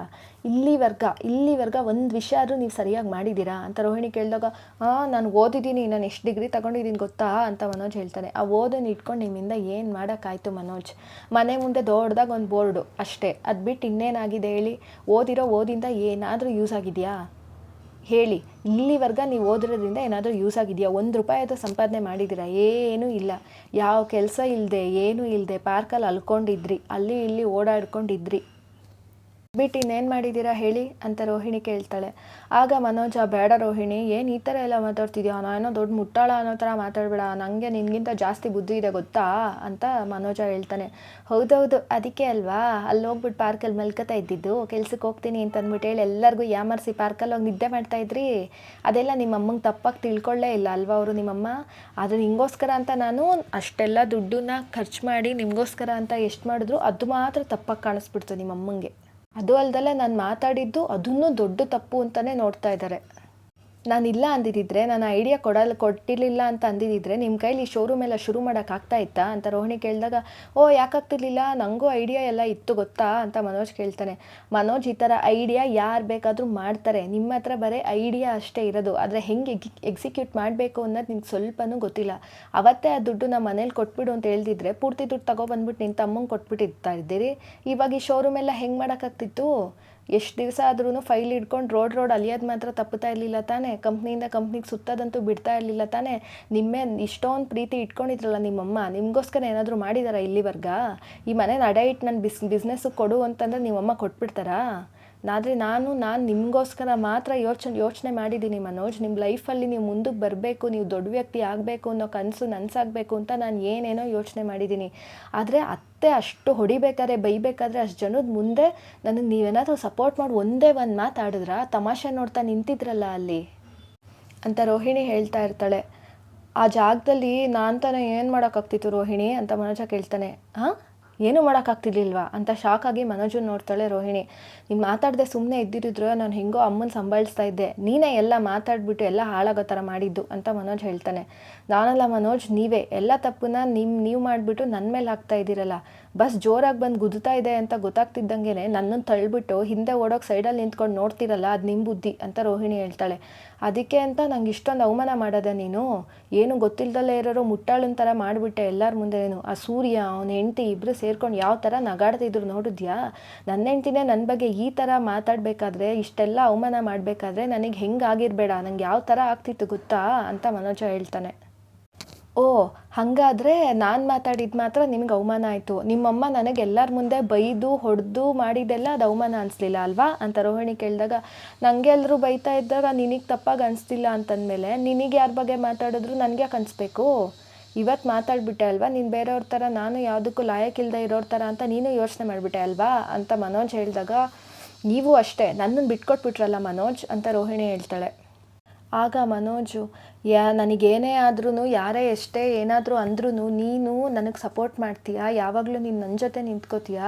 ಇಲ್ಲಿವರ್ಗ ಇಲ್ಲಿವರ್ಗ ಒಂದು ವಿಷಯ ಆದರೂ ನೀವು ಸರಿಯಾಗಿ ಮಾಡಿದ್ದೀರಾ ಅಂತ ರೋಹಿಣಿ ಕೇಳಿದಾಗ ಹಾಂ ನಾನು ಓದಿದ್ದೀನಿ, ನಾನು ಎಷ್ಟು ಡಿಗ್ರಿ ತೊಗೊಂಡಿದ್ದೀನಿ ಗೊತ್ತಾ? ಅಂತ ಮನೋಜ್ ಹೇಳ್ತಾನೆ. ಆ ಓದನ್ನು ಇಟ್ಕೊಂಡು ನಿಮ್ಮಿಂದ ಏನು ಮಾಡೋಕ್ಕಾಯ್ತು ಮನೋಜ್? ಮನೆ ಮುಂದೆ ದೊಡ್ಡದಾಗ ಒಂದು ಬೋರ್ಡು ಅಷ್ಟೇ ಅದು ಬಿಟ್ಟು ಇನ್ನೇನಾಗಿದೆ ಹೇಳಿ? ಓದಿರೋ ಓದಿಂದ ಏನಾದರೂ ಯೂಸ್ ಆಗಿದೆಯಾ? ಹೇಳಿ, ಇಲ್ಲಿವರೆಗ ನೀವು ಓದಿರೋದ್ರಿಂದ ಏನಾದರೂ ಯೂಸ್ ಆಗಿದೆಯಾ? ಒಂದು ರೂಪಾಯಿ ಅದು ಸಂಪಾದನೆ ಮಾಡಿದ್ದೀರಾ? ಏನೂ ಇಲ್ಲ. ಯಾವ ಕೆಲಸ ಇಲ್ಲದೆ ಏನೂ ಇಲ್ಲದೆ ಪಾರ್ಕಲ್ಲಿ ಅಲ್ಕೊಂಡಿದ್ರಿ, ಅಲ್ಲಿ ಇಲ್ಲಿ ಓಡಾಡ್ಕೊಂಡಿದ್ರಿ. ಬಿಟ್ಟು ಇನ್ನೇನು ಮಾಡಿದ್ದೀರಾ ಹೇಳಿ ಅಂತ ರೋಹಿಣಿ ಕೇಳ್ತಾಳೆ. ಆಗ ಮನೋಜ, ಬೇಡ ರೋಹಿಣಿ, ಏನು ಈ ಥರ ಎಲ್ಲ ಮಾತಾಡ್ತಿದ್ಯಾ? ನಾನೋ ದೊಡ್ಡ ಮುಟ್ಟಾಳ ಅನ್ನೋ ಥರ ಮಾತಾಡಬೇಡ. ನನಗೆ ನಿನಗಿಂತ ಜಾಸ್ತಿ ಬುದ್ಧಿ ಇದೆ, ಗೊತ್ತಾ? ಅಂತ ಮನೋಜ ಹೇಳ್ತಾನೆ. ಹೌದೌದು, ಅದಕ್ಕೆ ಅಲ್ವಾ? ಅಲ್ಲಿ ಹೋಗ್ಬಿಟ್ಟು ಪಾರ್ಕಲ್ಲಿ ಮಲ್ಕೋತಾ ಇದ್ದಿದ್ದು. ಕೆಲ್ಸಕ್ಕೆ ಹೋಗ್ತೀನಿ ಅಂತ ಅಂದ್ಬಿಟ್ಟು ಹೇಳಿ ಎಲ್ಲರಿಗೂ ಯಾಮರ್ಸಿ ಪಾರ್ಕಲ್ಲಿ ಹೋಗಿ ನಿದ್ದೆ ಮಾಡ್ತಾ ಇದ್ರಿ? ಅದೆಲ್ಲ ನಿಮ್ಮ ಅಮ್ಮಂಗೆ ತಪ್ಪಾಗಿ ತಿಳ್ಕೊಳ್ಳೇ ಇಲ್ಲ ಅಲ್ವಾ ಅವರು ನಿಮ್ಮಮ್ಮ? ಆದರೆ ನಿಮಗೋಸ್ಕರ ಅಂತ ನಾನು ಅಷ್ಟೆಲ್ಲ ದುಡ್ಡನ್ನ ಖರ್ಚು ಮಾಡಿ ನಿಮಗೋಸ್ಕರ ಅಂತ ಎಷ್ಟು ಮಾಡಿದ್ರು ಅದು ಮಾತ್ರ ತಪ್ಪಾಗಿ ಕಾಣಿಸ್ಬಿಡ್ತು ನಿಮ್ಮ ಅಮ್ಮಂಗೆ ಅದು ಅಲ್ದಲೆ ನಾನು ಮಾತಾಡಿದ್ದು ಅದನ್ನು ದೊಡ್ಡ ತಪ್ಪು ಅಂತಲೇ ನೋಡ್ತಾ ಇದ್ದಾರೆ ನಾನು ಇಲ್ಲ ಅಂದಿದ್ದಿದ್ರೆ, ನಾನು ಐಡಿಯಾ ಕೊಡಲ್ಲ ಕೊಟ್ಟಿರಲಿಲ್ಲ ಅಂತ ಅಂದಿದ್ದಿದ್ರೆ ನಿಮ್ಮ ಕೈಲಿ ಶೋರೂಮ್ ಎಲ್ಲ ಶುರು ಮಾಡೋಕ್ಕಾಗ್ತಾ ಇತ್ತಾ? ಅಂತ ರೋಹಿಣಿ ಕೇಳಿದಾಗ, ಓ, ಯಾಕಾಗ್ತಿರ್ಲಿಲ್ಲ? ನನಗೂ ಐಡಿಯಾ ಎಲ್ಲ ಇತ್ತು ಗೊತ್ತಾ? ಅಂತ ಮನೋಜ್ ಕೇಳ್ತಾನೆ. ಮನೋಜ್ ಈ ಥರ ಐಡಿಯಾ ಯಾರು ಬೇಕಾದರೂ ಮಾಡ್ತಾರೆ. ನಿಮ್ಮ ಹತ್ರ ಬರೀ ಐಡಿಯಾ ಅಷ್ಟೇ ಇರೋದು. ಆದರೆ ಹೆಂಗೆ ಎಕ್ಸಿಕ್ಯೂಟ್ ಮಾಡಬೇಕು ಅನ್ನೋದು ನಿಮ್ಗೆ ಸ್ವಲ್ಪನೂ ಗೊತ್ತಿಲ್ಲ. ಅವತ್ತೇ ಆ ದುಡ್ಡು ನಮ್ಮ ಮನೇಲಿ ಕೊಟ್ಬಿಡು ಅಂತ ಹೇಳ್ದಿದ್ರೆ, ಪೂರ್ತಿ ದುಡ್ಡು ತಗೊಬಂದ್ಬಿಟ್ಟು ನಿನ್ನ ತಮ್ಮಂಗೆ ಕೊಟ್ಬಿಟ್ಟಿರ್ತಾ ಇದ್ದೀರಿ? ಇವಾಗ ಈ ಶೋರೂಮ್ ಎಲ್ಲ ಹೆಂಗೆ ಮಾಡೋಕ್ಕಾಗ್ತಿತ್ತು ಎಷ್ಟು ದಿವಸ ಆದ್ರೂ ಫೈಲ್ ಇಟ್ಕೊಂಡು ರೋಡ್ ರೋಡ್ ಅಲಿಯೋದು ಮಾತ್ರ ತಪ್ಪುತ್ತಾ ಇರಲಿಲ್ಲ ತಾನೆ. ಕಂಪ್ನಿಯಿಂದ ಕಂಪ್ನಿಗೆ ಸುತ್ತೋದಂತೂ ಬಿಡ್ತಾ ಇರಲಿಲ್ಲ ತಾನೇ. ನಿಮ್ಮೇ ಇಷ್ಟೊಂದು ಪ್ರೀತಿ ಇಟ್ಕೊಂಡಿದ್ರಲ್ಲ ನಿಮ್ಮಮ್ಮ. ನಿಮಗೋಸ್ಕರ ಏನಾದರೂ ಮಾಡಿದಾರಾ ಇಲ್ಲಿವರ್ಗ? ಈ ಮನೇನ ಅಡ ಇಟ್ಟು ನನ್ನ ಬಿಸ್ ಬಿಸ್ನೆಸ್ಸು ಕೊಡು ಅಂತಂದ್ರೆ ನಿಮ್ಮಮ್ಮ ಕೊಟ್ಬಿಡ್ತಾರಾ? ಆದರೆ ನಾನು ನಾನು ನಿಮಗೋಸ್ಕರ ಮಾತ್ರ ಯೋಚನೆ ಯೋಚನೆ ಮಾಡಿದ್ದೀನಿ ಮನೋಜ್. ನಿಮ್ಮ ಲೈಫಲ್ಲಿ ನೀವು ಮುಂದಕ್ಕೆ ಬರಬೇಕು, ನೀವು ದೊಡ್ಡ ವ್ಯಕ್ತಿ ಆಗಬೇಕು ಅನ್ನೋ ಕನಸು ನನಸಾಗಬೇಕು ಅಂತ ನಾನು ಏನೇನೋ ಯೋಚನೆ ಮಾಡಿದ್ದೀನಿ. ಆದರೆ ಅತ್ತೆ ಅಷ್ಟು ಹೊಡಿಬೇಕಾದ್ರೆ, ಬೈಬೇಕಾದ್ರೆ ಅಷ್ಟು ಜನದ ಮುಂದೆ ನನಗೆ ನೀವೇನಾದರೂ ಸಪೋರ್ಟ್ ಮಾಡಿ, ಒಂದೇ ಒಂದು ಮಾತಾಡಿದ್ರ ತಮಾಷೆ ನೋಡ್ತಾ ನಿಂತಿದ್ರಲ್ಲ ಅಲ್ಲಿ? ಅಂತ ರೋಹಿಣಿ ಹೇಳ್ತಾ ಇರ್ತಾಳೆ. ಆ ಜಾಗದಲ್ಲಿ ನಾನು ತಾನೇ ಏನು ಮಾಡೋಕ್ಕಾಗ್ತಿತ್ತು ರೋಹಿಣಿ? ಅಂತ ಮನೋಜ ಕೇಳ್ತಾನೆ. ಹಾಂ ಏನೂ ಮಾಡೋಕ್ಕಾಗ್ತಿರ್ಲಿಲ್ವಾ ಅಂತ ಶಾಕ್ ಆಗಿ ಮನೋಜನ್ ನೋಡ್ತಾಳೆ ರೋಹಿಣಿ. ನೀನು ಮಾತಾಡದೆ ಸುಮ್ಮನೆ ಇದ್ದಿರಿದ್ರು ನಾನು ಹೆಂಗೋ ಅಮ್ಮನ ಸಂಭಾಳಿಸ್ತಾ ಇದ್ದೆ. ನೀನೇ ಎಲ್ಲ ಮಾತಾಡ್ಬಿಟ್ಟು ಎಲ್ಲ ಹಾಳಾಗೋ ಥರ ಮಾಡಿದ್ದು ಅಂತ ಮನೋಜ್ ಹೇಳ್ತಾನೆ. ನಾನಲ್ಲ ಮನೋಜ್, ನೀವೇ. ಎಲ್ಲ ತಪ್ಪನ್ನ ನಿಮ್ಮ ನೀವು ಮಾಡಿಬಿಟ್ಟು ನನ್ನ ಮೇಲೆ ಹಾಕ್ತಾ ಇದ್ದೀರಲ್ಲ. ಬಸ್ ಜೋರಾಗಿ ಬಂದು ಗುದ್ತಾ ಇದೆ ಅಂತ ಗೊತ್ತಾಗ್ತಿದ್ದಂಗೆ ನನ್ನನ್ನು ತಳ್ಳಿಬಿಟ್ಟು ಹಿಂದೆ ಓಡೋಕೆ ಸೈಡಲ್ಲಿ ನಿಂತ್ಕೊಂಡು ನೋಡ್ತಿರಲ್ಲ, ಅದು ನಿಮ್ಮ ಬುದ್ಧಿ ಅಂತ ರೋಹಿಣಿ ಹೇಳ್ತಾಳೆ. ಅದಕ್ಕೆ ಅಂತ ನಂಗೆ ಇಷ್ಟೊಂದು ಅವಮಾನ ಮಾಡೋದ ನೀನು? ಏನು ಗೊತ್ತಿಲ್ಲದಲ್ಲೇ ಇರೋರು ಮುಟ್ಟಾಳನ ಥರ ಮಾಡಿಬಿಟ್ಟೆ ಎಲ್ಲರ ಮುಂದೆ ನೀನು? ಆ ಸೂರ್ಯ, ಅವನ ಹೆಂಡತಿ ಇಬ್ಬರು ಸೇರ್ಕೊಂಡು ಯಾವ ಥರ ನಗಾಡ್ತಿದ್ರು ನೋಡಿದ್ಯಾ? ನನ್ನ ಹೆಂಡ್ತಿನೇ ನನ್ನ ಬಗ್ಗೆ ಈ ಥರ ಮಾತಾಡಬೇಕಾದ್ರೆ, ಇಷ್ಟೆಲ್ಲ ಅವಮಾನ ಮಾಡಬೇಕಾದ್ರೆ ನನಗೆ ಹೆಂಗೆ ಆಗಿರಬೇಡ? ನಂಗೆ ಯಾವ ಥರ ಆಗ್ತಿತ್ತು ಗೊತ್ತಾ? ಅಂತ ಮನೋಜ ಹೇಳ್ತಾನೆ. ಓ, ಹಾಗಾದ್ರೆ ನಾನು ಮಾತಾಡಿದ್ದು ಮಾತ್ರ ನಿಮ್ಗೆ ಅವಮಾನ ಆಯಿತು. ನಿಮ್ಮಮ್ಮ ನನಗೆ ಎಲ್ಲರ ಮುಂದೆ ಬೈದು, ಹೊಡೆದು ಮಾಡಿದ್ದೆಲ್ಲ ಅದು ಅವಮಾನ ಅನಿಸ್ಲಿಲ್ಲ ಅಲ್ವಾ? ಅಂತ ರೋಹಿಣಿ ಕೇಳಿದಾಗ ನನಗೆ ಎಲ್ಲರೂ ಬೈತಾ ಇದ್ದಾಗ ನಿನಗೆ ತಪ್ಪಾಗಿ ಅನಿಸ್ತಿಲ್ಲ ಅಂತಂದಮೇಲೆ, ನಿನಗೆ ಯಾರ ಬಗ್ಗೆ ಮಾತಾಡಿದ್ರು ನನಗೆ ಯಾಕೆ ಇವತ್ತು ಮಾತಾಡ್ಬಿಟ್ಟೆ ಅಲ್ವಾ? ನೀನು ಬೇರೆಯವ್ರ ಥರ ನಾನು ಯಾವುದಕ್ಕೂ ಲಾಯಕ್ಕಿಲ್ಲದೆ ಇರೋರ ಥರ ಅಂತ ನೀನು ಯೋಚನೆ ಮಾಡಿಬಿಟ್ಟೆ ಅಲ್ವಾ? ಅಂತ ಮನೋಜ್ ಹೇಳಿದಾಗ, ನೀವು ಅಷ್ಟೇ ನನ್ನನ್ನು ಬಿಟ್ಕೊಟ್ಬಿಟ್ರಲ್ಲ ಮನೋಜ್? ಅಂತ ರೋಹಿಣಿ ಹೇಳ್ತಾಳೆ. ಆಗ ಮನೋಜು ಯಾ, ನನಗೇನೇ ಆದ್ರೂ ಯಾರೇ ಎಷ್ಟೇ ಏನಾದರೂ ಅಂದ್ರೂ ನೀನು ನನಗೆ ಸಪೋರ್ಟ್ ಮಾಡ್ತೀಯ? ಯಾವಾಗಲೂ ನೀನು ನನ್ನ ಜೊತೆ ನಿಂತ್ಕೋತೀಯ?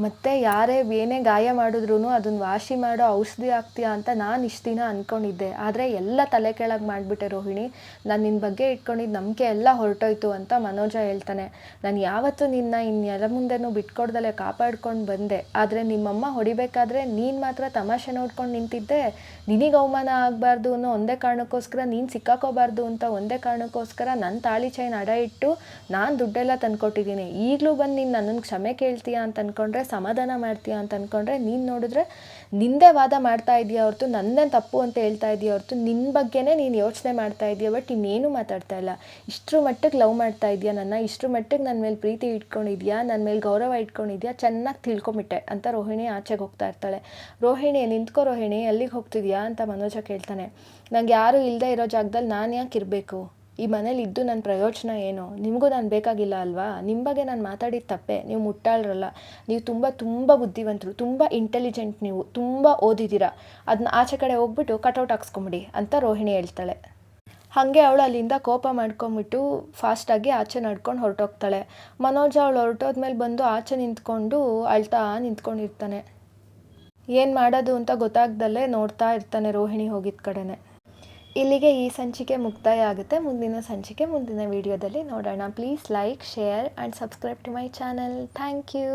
ಮತ್ತು ಯಾರೇ ಏನೇ ಗಾಯ ಮಾಡಿದ್ರು ಅದನ್ನು ವಾಸಿ ಮಾಡೋ ಔಷಧಿ ಆಗ್ತೀಯಾ ಅಂತ ನಾನು ಇಷ್ಟು ದಿನ ಅಂದ್ಕೊಂಡಿದ್ದೆ ಆದರೆ ಎಲ್ಲ ತಲೆ ಕೆಳಗೆ ಮಾಡಿಬಿಟ್ಟೆ ರೋಹಿಣಿ. ನಾನು ನಿನ್ನ ಬಗ್ಗೆ ಇಟ್ಕೊಂಡಿದ್ದ ನಂಬಿಕೆ ಎಲ್ಲ ಹೊರಟೋಯ್ತು ಅಂತ ಮನೋಜ ಹೇಳ್ತಾನೆ. ನಾನು ಯಾವತ್ತೂ ನಿನ್ನ ಇನ್ನೆಲ್ಲ ಮುಂದೆನೂ ಬಿಟ್ಕೊಡ್ದಲೆ ಕಾಪಾಡ್ಕೊಂಡು ಬಂದೆ. ಆದರೆ ನಿಮ್ಮಮ್ಮ ಹೊಡಿಬೇಕಾದ್ರೆ ನೀನು ಮಾತ್ರ ತಮಾಷೆ ನೋಡ್ಕೊಂಡು ನಿಂತಿದ್ದೆ. ನಿನಗೆ ಅವಮಾನ ಆಗಬಾರ್ದು ಅನ್ನೋ ಒಂದೇ ಕಾರಣಕ್ಕೋಸ್ಕರ, ನೀನು ಸಿಕ್ಕಾಕೋಬಾರ್ದು ಅಂತ ಒಂದೇ ಕಾರಣಕ್ಕೋಸ್ಕರ ನನ್ನ ತಾಳಿ ಚೈನ್ ಅಡ ಇಟ್ಟು ನಾನು ದುಡ್ಡೆಲ್ಲ ತಂದ್ಕೊಟ್ಟಿದ್ದೀನಿ ಈಗಲೂ ಬಂದು ನೀನು ನನ್ನನ್ನು ಕ್ಷಮೆ ಕೇಳ್ತೀಯಾ ಅಂತ ಅಂದ್ಕೊಂಡ್ರೆ ಸಮಾಧಾನ ಮಾಡ್ತೀಯಾ ಅಂತ ಅಂದ್ಕೊಂಡ್ರೆ ನೀನು ನೋಡಿದ್ರೆ ನಿಂದೇ ವಾದ ಮಾಡ್ತಾ ಇದೆಯಾ ಹೊರತು ನನ್ನೇ ತಪ್ಪು ಅಂತ ಹೇಳ್ತಾ ಇದೆಯಾ ಹೊರತು ನಿನ್ನ ಬಗ್ಗೆನೇ ನೀನು ಯೋಚನೆ ಮಾಡ್ತಾ ಇದೆಯಾ, ಬಟ್ ಇನ್ನೇನು ಮಾತಾಡ್ತಾ ಇಲ್ಲ. ಇಷ್ಟರ ಮಟ್ಟಿಗೆ ಲವ್ ಮಾಡ್ತಾ ಇದೆಯಾ ನನ್ನ, ಇಷ್ಟರ ಮಟ್ಟಿಗೆ ನನ್ನ ಮೇಲೆ ಪ್ರೀತಿ ಇಟ್ಕೊಂಡಿದ್ಯಾ ನನ್ನ ಮೇಲೆ ಗೌರವ ಇಟ್ಕೊಂಡಿದ್ಯಾ, ಚೆನ್ನಾಗಿ ತಿಳ್ಕೊಂಬಿಟ್ಟೆ ಅಂತ ರೋಹಿಣಿ ಆಚೆಗೆ ಹೋಗ್ತಾ ಇರ್ತಾಳೆ. ರೋಹಿಣಿ, ನಿಂತ್ಕೋ ರೋಹಿಣಿ, ಎಲ್ಲಿಗೆ ಹೋಗ್ತಿದ್ಯಾ ಅಂತ ಮನೋಜ ಕೇಳ್ತಾನೆ. ನಂಗೆ ಯಾರೂ ಇಲ್ಲದೆ ಇರೋ ಜಾಗದಲ್ಲಿ ನಾನು ಯಾಕೆ ಇರಬೇಕು? ಈ ಮನೇಲಿ ಇದ್ದು ನನ್ನ ಪ್ರಯೋಜನ ಏನು? ನಿಮಗೂ ನಾನು ಬೇಕಾಗಿಲ್ಲ ಅಲ್ವಾ? ನಿಮ್ಮ ಬಗ್ಗೆ ನಾನು ಮಾತಾಡಿದ ತಪ್ಪೆ. ನೀವು ಮುಟ್ಟಾಳ್ರಲ್ಲ. ನೀವು ತುಂಬ ತುಂಬ ಬುದ್ಧಿವಂತರು, ತುಂಬ ಇಂಟೆಲಿಜೆಂಟ್ ನೀವು. ತುಂಬ ಓದಿದ್ದೀರಾ ಅದನ್ನ ಆಚೆ ಕಡೆ ಹೋಗ್ಬಿಟ್ಟು ಕಟೌಟ್ ಹಾಕ್ಸ್ಕೊಂಬಿಡಿ ಅಂತ ರೋಹಿಣಿ ಹೇಳ್ತಾಳೆ. ಹಾಗೆ ಅವಳು ಅಲ್ಲಿಂದ ಕೋಪ ಮಾಡ್ಕೊಂಬಿಟ್ಟು ಫಾಸ್ಟಾಗಿ ಆಚೆ ನಡ್ಕೊಂಡು ಹೊರಟೋಗ್ತಾಳೆ. ಮನೋಜ್ ಅವಳು ಹೊರಟೋದ್ಮೇಲೆ ಬಂದು ಆಚೆ ನಿಂತ್ಕೊಂಡು ಅಳ್ತಾ ನಿಂತ್ಕೊಂಡಿರ್ತಾನೆ. ಏನು ಮಾಡೋದು ಅಂತ ಗೊತ್ತಾಗ್ದಲ್ಲೇ ನೋಡ್ತಾ ಇರ್ತಾನೆ ರೋಹಿಣಿ ಹೋಗಿದ್ದ ಕಡೆನೆ. ಇಲ್ಲಿಗೆ ಈ ಸಂಚಿಕೆ ಮುಕ್ತಾಯ ಆಗುತ್ತೆ. ಮುಂದಿನ ಸಂಚಿಕೆ ಮುಂದಿನ ವಿಡಿಯೋದಲ್ಲಿ ನೋಡೋಣ. Please like share and subscribe to my channel thank you